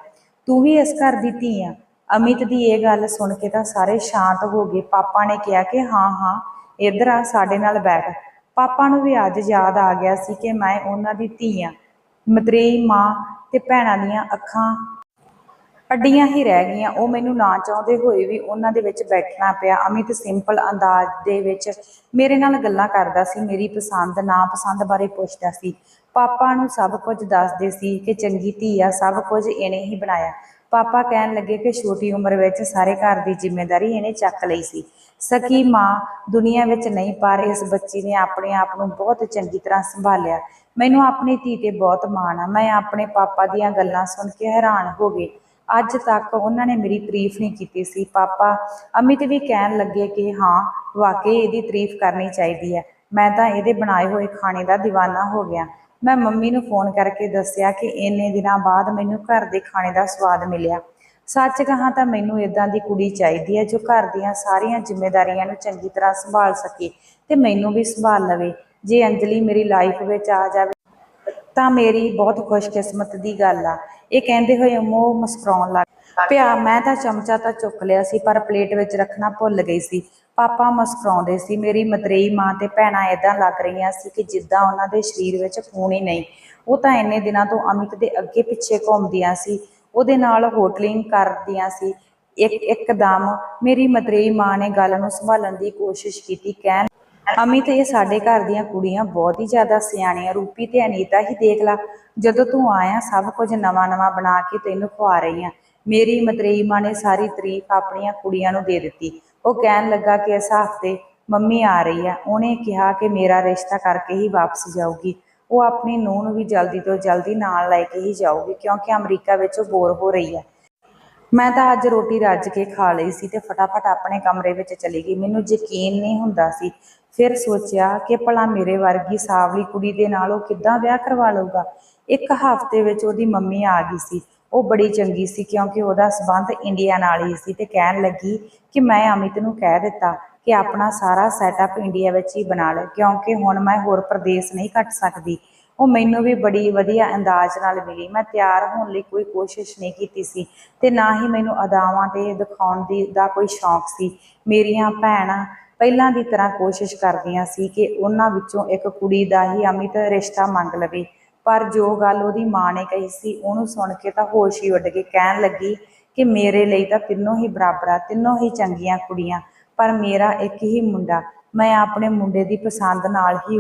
S1: ਤੂੰ ਵੀ ਇਸ ਘਰ ਦੀ ਧੀ ਆ। ਅਮਿਤ ਦੀ ਇਹ ਗੱਲ ਸੁਣ ਕੇ ਤਾਂ ਸਾਰੇ ਸ਼ਾਂਤ ਹੋ ਗਏ। ਪਾਪਾ ਨੇ ਕਿਹਾ ਕਿ ਹਾਂ ਹਾਂ। ਇੱਧਰ ਆ, ਸਾਡੇ ਨਾਲ ਬੈਠ। ਪਾਪਾ ਨੂੰ ਵੀ ਅੱਜ ਯਾਦ ਆ ਗਿਆ ਸੀ ਕਿ ਮੈਂ ਉਹਨਾਂ ਦੀ ਧੀ ਆ। ਮਤਰੇਈ ਮਾਂ ਤੇ ਭੈਣਾਂ ਦੀਆਂ ਅੱਖਾਂ ਅੱਡੀਆਂ ਹੀ ਰਹਿ ਗਈਆਂ। ਉਹ ਮੈਨੂੰ ਨਾ ਚਾਹੁੰਦੇ ਹੋਏ ਵੀ ਉਹਨਾਂ ਦੇ ਵਿੱਚ ਬੈਠਣਾ ਪਿਆ। ਅਮਿਤ ਸਿੰਪਲ ਅੰਦਾਜ਼ ਦੇ ਵਿੱਚ ਮੇਰੇ ਨਾਲ ਗੱਲਾਂ ਕਰਦਾ ਸੀ, ਮੇਰੀ ਪਸੰਦ ਨਾ ਪਸੰਦ ਬਾਰੇ ਪੁੱਛਦਾ ਸੀ। ਪਾਪਾ ਨੂੰ ਸਭ ਕੁਝ ਦੱਸਦੇ ਸੀ ਕਿ ਚੰਗੀ ਧੀ ਆ, ਸਭ ਕੁਝ ਇਹਨੇ ਹੀ ਬਣਾਇਆ। ਪਾਪਾ ਕਹਿਣ ਲੱਗੇ ਕਿ ਛੋਟੀ ਉਮਰ ਵਿੱਚ ਸਾਰੇ ਘਰ ਦੀ ਜ਼ਿੰਮੇਵਾਰੀ ਇਹਨੇ ਚੱਕ ਲਈ ਸੀ। ਸਕੀ ਮਾਂ ਦੁਨੀਆ ਵਿੱਚ ਨਹੀਂ, ਪਰ ਇਸ ਬੱਚੀ ਨੇ ਆਪਣੇ ਆਪ ਨੂੰ ਬਹੁਤ ਚੰਗੀ ਤਰ੍ਹਾਂ ਸੰਭਾਲਿਆ। ਮੈਨੂੰ ਆਪਣੀ ਧੀ ਤੇ ਬਹੁਤ ਮਾਣ ਆ। ਮੈਂ ਆਪਣੇ ਪਾਪਾ ਦੀਆਂ ਗੱਲਾਂ ਸੁਣ ਕੇ ਹੈਰਾਨ ਹੋ ਗਈ। ਅੱਜ ਤੱਕ ਉਹਨਾਂ ਨੇ ਮੇਰੀ ਤਾਰੀਫ ਨਹੀਂ ਕੀਤੀ ਸੀ। ਪਾਪਾ ਅਮਿਤ ਵੀ ਕਹਿਣ ਲੱਗੇ ਕਿ ਹਾਂ, ਵਾਕਈ ਇਹਦੀ ਤਾਰੀਫ ਕਰਨੀ ਚਾਹੀਦੀ ਹੈ। ਮੈਂ ਤਾਂ ਇਹਦੇ ਬਣਾਏ ਹੋਏ ਖਾਣੇ ਦਾ دیਵਾਨਾ ਹੋ ਗਿਆ। ਮੈਂ ਮੰਮੀ ਨੂੰ ਫੋਨ ਕਰਕੇ ਦੱਸਿਆ ਕਿ ਇੰਨੇ ਦਿਨਾਂ ਬਾਅਦ ਮੈਨੂੰ ਘਰ ਦੇ ਖਾਣੇ ਦਾ ਸਵਾਦ ਮਿਲਿਆ। ਸੱਚ ਕਹਾਂ ਤਾਂ ਮੈਨੂੰ ਇਦਾਂ ਦੀ ਕੁੜੀ ਚਾਹੀਦੀ ਹੈ ਜੋ ਘਰ ਦੀਆਂ ਸਾਰੀਆਂ ਜ਼ਿੰਮੇਵਾਰੀਆਂ ਨੂੰ ਚੰਗੀ ਤਰ੍ਹਾਂ ਸੰਭਾਲ ਸਕੇ ਤੇ ਮੈਨੂੰ ਵੀ ਸੰਭਾਲ ਲਵੇ। ਜੇ ਅੰਜਲੀ ਮੇਰੀ ਲਾਈਫ ਵਿੱਚ ਆ ਜਾਵੇ ਤਾਂ ਮੇਰੀ ਬਹੁਤ ਖੁਸ਼ਕਿਸਮਤ ਦੀ ਗੱਲ ਆ। ਇਹ ਕਹਿੰਦੇ ਹੋਏ ਮੋਹ ਮੁਸਕਰਾਉਣ ਲੱਗ ਪਿਆ। ਮੈਂ ਤਾਂ ਚਮਚਾ ਤਾਂ ਚੁੱਕ ਲਿਆ ਸੀ ਪਰ ਪਲੇਟ ਵਿੱਚ ਰੱਖਣਾ ਭੁੱਲ ਗਈ ਸੀ। ਪਾਪਾ ਮੁਸਕਰਾਉਂਦੇ ਸੀ, ਮੇਰੀ ਮਤਰੇਈ ਮਾਂ ਤੇ ਭੈਣਾਂ ਇਦਾਂ ਲੱਗ ਰਹੀਆਂ ਸੀ ਕਿ ਜਿੱਦਾਂ ਉਹਨਾਂ ਦੇ ਸਰੀਰ ਵਿੱਚ ਖੂਨ ਹੀ ਨਹੀਂ। ਉਹ ਤਾਂ ਇੰਨੇ ਦਿਨਾਂ ਤੋਂ ਅਮਿਤ ਦੇ ਅੱਗੇ ਪਿੱਛੇ ਘੁੰਮਦੀਆਂ ਸੀ, ਉਹਦੇ ਨਾਲ ਹੋਟਲਿੰਗ ਕਰਦੀਆਂ ਸੀ। ਇੱਕ, ਇੱਕਦਮ ਮੇਰੀ ਮਤਰੇਈ ਮਾਂ ਨੇ ਗੱਲ ਨੂੰ ਸੰਭਾਲਣ ਦੀ ਕੋਸ਼ਿਸ਼ ਕੀਤੀ, ਕਹਿਣ, ਅਮਿਤ, ਇਹ ਸਾਡੇ ਘਰ ਦੀਆਂ ਕੁੜੀਆਂ ਬਹੁਤ ਹੀ ਜ਼ਿਆਦਾ ਸਿਆਣੀਆਂ, ਰੂਪੀ ਤੇ ਅਨੀਤਾ ਹੀ ਦੇਖ ਲਾ। ਜਦੋਂ ਤੂੰ ਆਇਆ, ਸਭ ਕੁਝ ਨਵਾਂ-ਨਵਾਂ ਬਣਾ ਕੇ ਤੈਨੂੰ ਖਵਾ ਰਹੀ ਆ। ਮੇਰੀ ਮਤਰੇਈ ਮਾਂ ਨੇ ਸਾਰੀ ਤਾਰੀਫ ਆਪਣੀਆਂ ਕੁੜੀਆਂ ਨੂੰ ਦੇ ਦਿੱਤੀ। ਉਹ ਕਹਿਣ ਲੱਗਾ ਕਿ ਇਸ ਹਫ਼ਤੇ ਮੰਮੀ ਆ ਰਹੀ ਆ। ਉਹਨੇ ਕਿਹਾ ਕਿ ਮੇਰਾ ਰਿਸ਼ਤਾ ਕਰਕੇ ਹੀ ਵਾਪਸ ਜਾਊਗੀ। ਉਹ ਆਪਣੀ ਨੂੰਹ ਨੂੰ ਵੀ ਜਲਦੀ ਤੋਂ ਜਲਦੀ ਨਾਲ ਲੈ ਕੇ ਹੀ ਜਾਊਗੀ, ਕਿਉਂਕਿ ਅਮਰੀਕਾ ਵਿੱਚ ਉਹ ਬੋਰ ਹੋ ਰਹੀ ਹੈ ਮੈਂ ਤਾਂ ਅੱਜ ਰੋਟੀ ਰੱਜ ਕੇ ਖਾ ਲਈ ਸੀ ਤੇ ਫਟਾਫਟ ਆਪਣੇ ਕਮਰੇ ਵਿੱਚ ਚਲੀ ਗਈ। ਮੈਨੂੰ ਯਕੀਨ ਨਹੀਂ ਹੁੰਦਾ ਸੀ। ਫਿਰ ਸੋਚਿਆ ਕਿ ਭਲਾ ਮੇਰੇ ਵਰਗੀ ਸਾਵਲੀ ਕੁੜੀ ਦੇ ਨਾਲ ਉਹ ਕਿੱਦਾਂ ਵਿਆਹ ਕਰਵਾ ਲਊਗਾ। ਇੱਕ ਹਫ਼ਤੇ ਵਿੱਚ ਉਹਦੀ ਮੰਮੀ ਆ ਗਈ ਸੀ। ਉਹ ਬੜੀ ਚੰਗੀ ਸੀ ਕਿਉਂਕਿ ਉਹਦਾ ਸਬੰਧ ਇੰਡੀਆ ਨਾਲ ਹੀ ਸੀ ਤੇ ਕਹਿਣ ਲੱਗੀ ਕਿ ਮੈਂ ਅਮਿਤ ਨੂੰ ਕਹਿ ਦਿੱਤਾ ਕਿ ਆਪਣਾ ਸਾਰਾ ਸੈਟਅਪ ਇੰਡੀਆ ਵਿੱਚ ਹੀ ਬਣਾ ਲੈ, ਕਿਉਂਕਿ ਹੁਣ ਮੈਂ ਹੋਰ ਪ੍ਰਦੇਸ਼ ਨਹੀਂ ਕੱਟ ਸਕਦੀ। ਉਹ ਮੈਨੂੰ ਵੀ ਬੜੀ ਵਧੀਆ ਅੰਦਾਜ਼ ਨਾਲ ਮਿਲੀ। ਮੈਂ ਤਿਆਰ ਹੋਣ ਲਈ ਕੋਈ ਕੋਸ਼ਿਸ਼ ਨਹੀਂ ਕੀਤੀ ਸੀ ਤੇ ਨਾ ਹੀ ਮੈਨੂੰ ਅਦਾਵਾਂ ਤੇ ਦਿਖਾਉਣ ਦੀ ਦਾ ਕੋਈ ਸ਼ੌਂਕ ਸੀ। ਮੇਰੀਆਂ ਭੈਣਾਂ ਪਹਿਲਾਂ ਦੀ ਤਰ੍ਹਾਂ ਕੋਸ਼ਿਸ਼ ਕਰਦੀਆਂ ਸੀ ਕਿ ਉਹਨਾਂ ਵਿੱਚੋਂ ਇੱਕ ਕੁੜੀ ਦਾ ਹੀ ਅਮਿਤ ਰਿਸ਼ਤਾ ਮੰਗ ਲਵੇ। ਪਰ ਜੋ ਗੱਲ ਉਹਦੀ ਮਾਂ ਨੇ ਕਹੀ ਸੀ, ਉਹਨੂੰ ਸੁਣ ਕੇ ਤਾਂ ਹੋਸ਼ ਹੀ ਉੱਡ ਕੇ ਕਹਿਣ ਲੱਗੀ ਕਿ ਮੇਰੇ ਲਈ ਤਾਂ ਤਿੰਨੋਂ ਹੀ ਬਰਾਬਰ ਆ, ਤਿੰਨੋਂ ਹੀ ਚੰਗੀਆਂ ਕੁੜੀਆਂ, ਪਰ ਮੇਰਾ ਇੱਕ ਹੀ ਮੁੰਡਾ, ਮੈਂ ਆਪਣੇ ਮੁੰਡੇ ਦੀ ਪਸੰਦ ਨਾਲ ਹੀ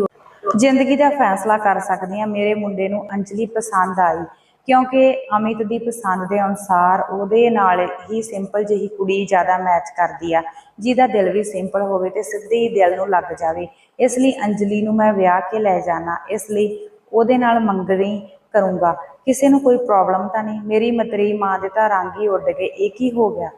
S1: ਜ਼ਿੰਦਗੀ ਦਾ ਫੈਸਲਾ ਕਰ ਸਕਦੀ ਹਾਂ। ਮੇਰੇ ਮੁੰਡੇ ਨੂੰ ਅੰਜਲੀ ਪਸੰਦ ਆਈ, ਕਿਉਂਕਿ ਅਮਿਤ ਦੀ ਪਸੰਦ ਦੇ ਅਨੁਸਾਰ ਉਹਦੇ ਨਾਲ ਹੀ ਸਿੰਪਲ ਜਿਹੀ ਕੁੜੀ ਜ਼ਿਆਦਾ ਮੈਚ ਕਰਦੀ ਆ, ਜਿਹਦਾ ਦਿਲ ਵੀ ਸਿੰਪਲ ਹੋਵੇ ਤੇ ਸਿੱਧੇ ਹੀ ਦਿਲ ਨੂੰ ਲੱਗ ਜਾਵੇ। ਇਸ ਲਈ ਅੰਜਲੀ ਨੂੰ ਮੈਂ ਵਿਆਹ ਕੇ ਲੈ ਜਾਣਾ, ਇਸ ਲਈ ਉਹਦੇ ਨਾਲ ਮੰਗਣੀ ਕਰੂੰਗਾ। ਕਿਸੇ ਨੂੰ ਕੋਈ ਪ੍ਰੋਬਲਮ ਤਾਂ ਨਹੀਂ। ਮੇਰੀ ਮਤਰੀ ਮਾਂ ਦੇ ਤਾਂ ਰੰਗ ਹੀ ਉੱਡ ਗਏ। ਇਹ ਕੀ ਹੋ ਗਿਆ?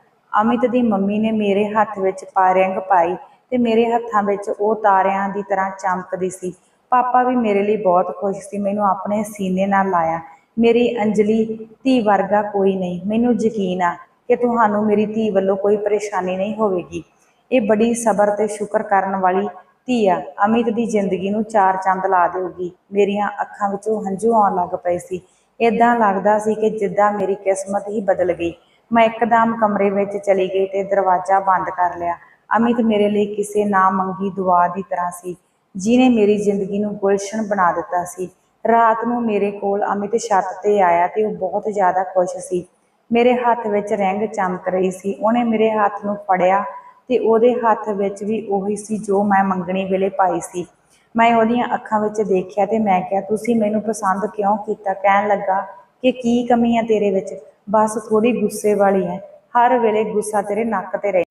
S1: ਅਮਿਤ ਦੀ ਮੰਮੀ ਨੇ ਮੇਰੇ ਹੱਥ ਵਿੱਚ ਪਾ ਰਿੰਗ ਪਾਈ ਤੇ ਮੇਰੇ ਹੱਥਾਂ ਵਿੱਚ ਉਹ ਤਾਰਿਆਂ ਦੀ ਤਰ੍ਹਾਂ ਚਮਕਦੀ ਸੀ। ਪਾਪਾ ਵੀ ਮੇਰੇ ਲਈ ਬਹੁਤ ਖੁਸ਼ ਸੀ। ਮੈਨੂੰ ਆਪਣੇ ਸੀਨੇ ਨਾਲ ਲਾਇਆ। ਮੇਰੀ ਅੰਜਲੀ ਧੀ ਵਰਗਾ ਕੋਈ ਨਹੀਂ। ਮੈਨੂੰ ਯਕੀਨ ਆ ਕਿ ਤੁਹਾਨੂੰ ਮੇਰੀ ਧੀ ਵੱਲੋਂ ਕੋਈ ਪਰੇਸ਼ਾਨੀ ਨਹੀਂ ਹੋਵੇਗੀ। ਇਹ ਬੜੀ ਸਬਰ ਤੇ ਸ਼ੁਕਰ ਕਰਨ ਵਾਲੀ ਧੀਆ ਅਮਿਤ ਦੀ ਜ਼ਿੰਦਗੀ ਨੂੰ ਚਾਰ ਚੰਦ ਲਾ ਦੇਊਗੀ। ਮੇਰੀਆਂ ਅੱਖਾਂ ਵਿੱਚੋਂ ਹੰਝੂ ਆਉਣ ਲੱਗ ਪਏ ਸੀ। ਇਦਾਂ ਲੱਗਦਾ ਸੀ ਕਿ ਜਿੱਦਾਂ ਮੇਰੀ ਕਿਸਮਤ ਹੀ ਬਦਲ ਗਈ। ਮੈਂ ਇੱਕਦਮ ਕਮਰੇ ਵਿੱਚ ਚਲੀ ਗਈ ਤੇ ਦਰਵਾਜ਼ਾ ਬੰਦ ਕਰ ਲਿਆ। ਅਮਿਤ ਮੇਰੇ ਲਈ ਕਿਸੇ ਨਾ ਮੰਗੀ ਦੁਆ ਦੀ ਤਰ੍ਹਾਂ ਸੀ। ਜਿਨੇ ਮੇਰੀ ਜ਼ਿੰਦਗੀ ਨੂੰ ਗੁਲਸ਼ਨ ਬਣਾ ਦਿੱਤਾ ਸੀ। ਰਾਤ ਨੂੰ ਮੇਰੇ ਕੋਲ ਅਮਿਤ ਛੱਤ ਤੇ ਆਇਆ ਤੇ ਉਹ ਬਹੁਤ ਜ਼ਿਆਦਾ ਖੁਸ਼ ਸੀ। ਮੇਰੇ ਹੱਥ ਵਿੱਚ ਰਿੰਗ ਚਮਕ ਰਹੀ ਸੀ। ਉਹਨੇ ਮੇਰੇ ਹੱਥ ਨੂੰ ਫੜਿਆ ਤੇ ਉਹਦੇ ਹੱਥ ਵਿੱਚ ਵੀ ਉਹੀ ਸੀ ਜੋ ਮੈਂ ਮੰਗਣੀ ਵੇਲੇ ਪਾਈ ਸੀ। ਮੈਂ ਉਹਦੀਆਂ ਅੱਖਾਂ ਵਿੱਚ ਦੇਖਿਆ ਤੇ ਮੈਂ ਕਿਹਾ, ਤੁਸੀਂ ਮੈਨੂੰ ਪਸੰਦ ਕਿਉਂ ਕੀਤਾ? ਕਹਿਣ ਲੱਗਾ ਕਿ ਕੀ ਕਮੀ ਹੈ ਤੇਰੇ ਵਿੱਚ? ਬਸ ਥੋੜੀ ਗੁੱਸੇ ਵਾਲੀ ਹੈ ਹਰ ਵੇਲੇ ਗੁੱਸਾ ਤੇਰੇ ਨੱਕ ਤੇ ਰਹੇ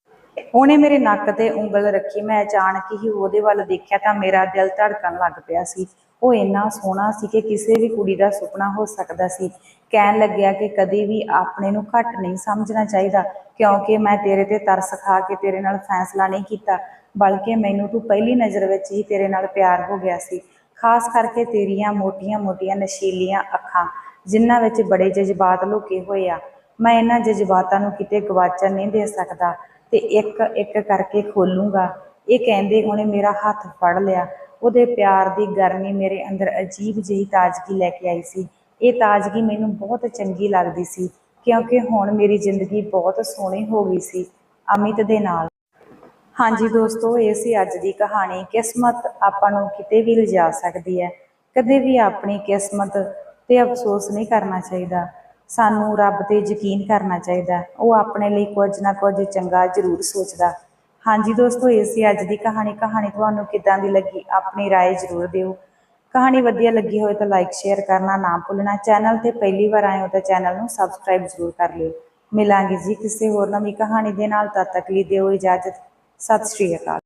S1: ਉਹਨੇ ਮੇਰੇ ਨੱਕ ਤੇ ਉਂਗਲ ਰੱਖੀ। ਮੈਂ ਅਚਾਨਕ ਹੀ ਉਹਦੇ ਵੱਲ ਦੇਖਿਆ ਤਾਂ ਮੇਰਾ ਦਿਲ ਧੜਕਣ ਲੱਗ ਪਿਆ ਸੀ। ਉਹ ਇੰਨਾ ਸੋਹਣਾ ਸੀ ਕਿ ਕਿਸੇ ਵੀ ਕੁੜੀ ਦਾ ਸੁਪਨਾ ਹੋ ਸਕਦਾ ਸੀ। ਕਹਿਣ ਲੱਗਿਆ ਕਿ ਕਦੀ ਵੀ ਆਪਣੇ ਨੂੰ ਘੱਟ ਨਹੀਂ ਸਮਝਣਾ ਚਾਹੀਦਾ, ਕਿਉਂਕਿ ਮੈਂ ਤੇਰੇ ਤੇ ਤਰਸ ਖਾ ਕੇ ਤੇਰੇ ਨਾਲ ਫੈਸਲਾ ਨਹੀਂ ਕੀਤਾ, ਬਲਕਿ ਮੈਨੂੰ ਤੂੰ ਪਹਿਲੀ ਨਜ਼ਰ ਵਿੱਚ ਹੀ ਤੇਰੇ ਨਾਲ ਪਿਆਰ ਹੋ ਗਿਆ ਸੀ। ਖਾਸ ਕਰਕੇ ਤੇਰੀਆਂ ਮੋਟੀਆਂ-ਮੋਟੀਆਂ ਨਸ਼ੀਲੀਆਂ ਅੱਖਾਂ, ਜਿਨ੍ਹਾਂ ਵਿੱਚ ਬੜੇ ਜਜ਼ਬਾਤ ਲੁਕੇ ਹੋਏ ਆ। ਮੈਂ ਇਹਨਾਂ ਜਜ਼ਬਾਤਾਂ ਨੂੰ ਕਿਤੇ ਗਵਾਚਣ ਨਹੀਂ ਦੇ ਸਕਦਾ ਤੇ ਇੱਕ ਇੱਕ ਕਰਕੇ ਖੋਲੂੰਗਾ। ਇਹ ਕਹਿੰਦੇ ਉਹਨੇ ਮੇਰਾ ਹੱਥ ਫੜ ਲਿਆ। ਉਹਦੇ ਪਿਆਰ ਦੀ ਗਰਮੀ ਮੇਰੇ ਅੰਦਰ ਅਜੀਬ ਜਿਹੀ ਤਾਜ਼ਗੀ ਲੈ ਕੇ ਆਈ ਸੀ। ਇਹ ਤਾਜ਼ਗੀ ਮੈਨੂੰ ਬਹੁਤ ਚੰਗੀ ਲੱਗਦੀ ਸੀ ਕਿਉਂਕਿ ਹੁਣ ਮੇਰੀ ਜ਼ਿੰਦਗੀ ਬਹੁਤ ਸੋਹਣੀ ਹੋ ਗਈ ਸੀ ਅਮਿਤ ਦੇ ਨਾਲ ਹਾਂਜੀ ਦੋਸਤੋ ਇਹ ਸੀ ਅੱਜ ਦੀ ਕਹਾਣੀ ਕਿਸਮਤ ਆਪਾਂ ਨੂੰ ਕਿਤੇ ਵੀ ਲਿਜਾ ਸਕਦੀ ਹੈ ਕਦੇ ਵੀ ਆਪਣੀ ਕਿਸਮਤ ਤੇ ਅਫਸੋਸ ਨਹੀਂ ਕਰਨਾ ਚਾਹੀਦਾ ਸਾਨੂੰ ਰੱਬ ਤੇ ਯਕੀਨ ਕਰਨਾ ਚਾਹੀਦਾ ਉਹ ਆਪਣੇ ਲਈ ਕੁਝ ਨਾ ਕੁਝ ਚੰਗਾ ਜ਼ਰੂਰ ਸੋਚਦਾ ਹਾਂਜੀ ਦੋਸਤੋ ਇਹ ਸੀ ਅੱਜ ਦੀ ਕਹਾਣੀ ਕਹਾਣੀ ਤੁਹਾਨੂੰ ਕਿੱਦਾਂ ਦੀ ਲੱਗੀ ਆਪਣੀ رائے ਜ਼ਰੂਰ ਦਿਓ ਕਹਾਣੀ ਵਧੀਆ ਲੱਗੀ ਹੋਵੇ ਤਾਂ ਲਾਈਕ ਸ਼ੇਅਰ ਕਰਨਾ ਨਾ ਭੁੱਲਣਾ। ਚੈਨਲ ਤੇ ਪਹਿਲੀ ਵਾਰ ਆਏ ਹੋ ਤਾਂ ਚੈਨਲ ਨੂੰ ਸਬਸਕ੍ਰਾਈਬ ਜ਼ਰੂਰ ਕਰ ਲਿਓ। ਮਿਲਾਂਗੇ ਜੀ ਕਿਸੇ ਹੋਰ ਨਵੀਂ ਕਹਾਣੀ ਦੇ ਨਾਲ। ਤਦ ਤੱਕ ਲਈ ਦਿਓ ਇਜਾਜ਼ਤ। ਸਤਿ ਸ਼੍ਰੀ ਅਕਾਲ।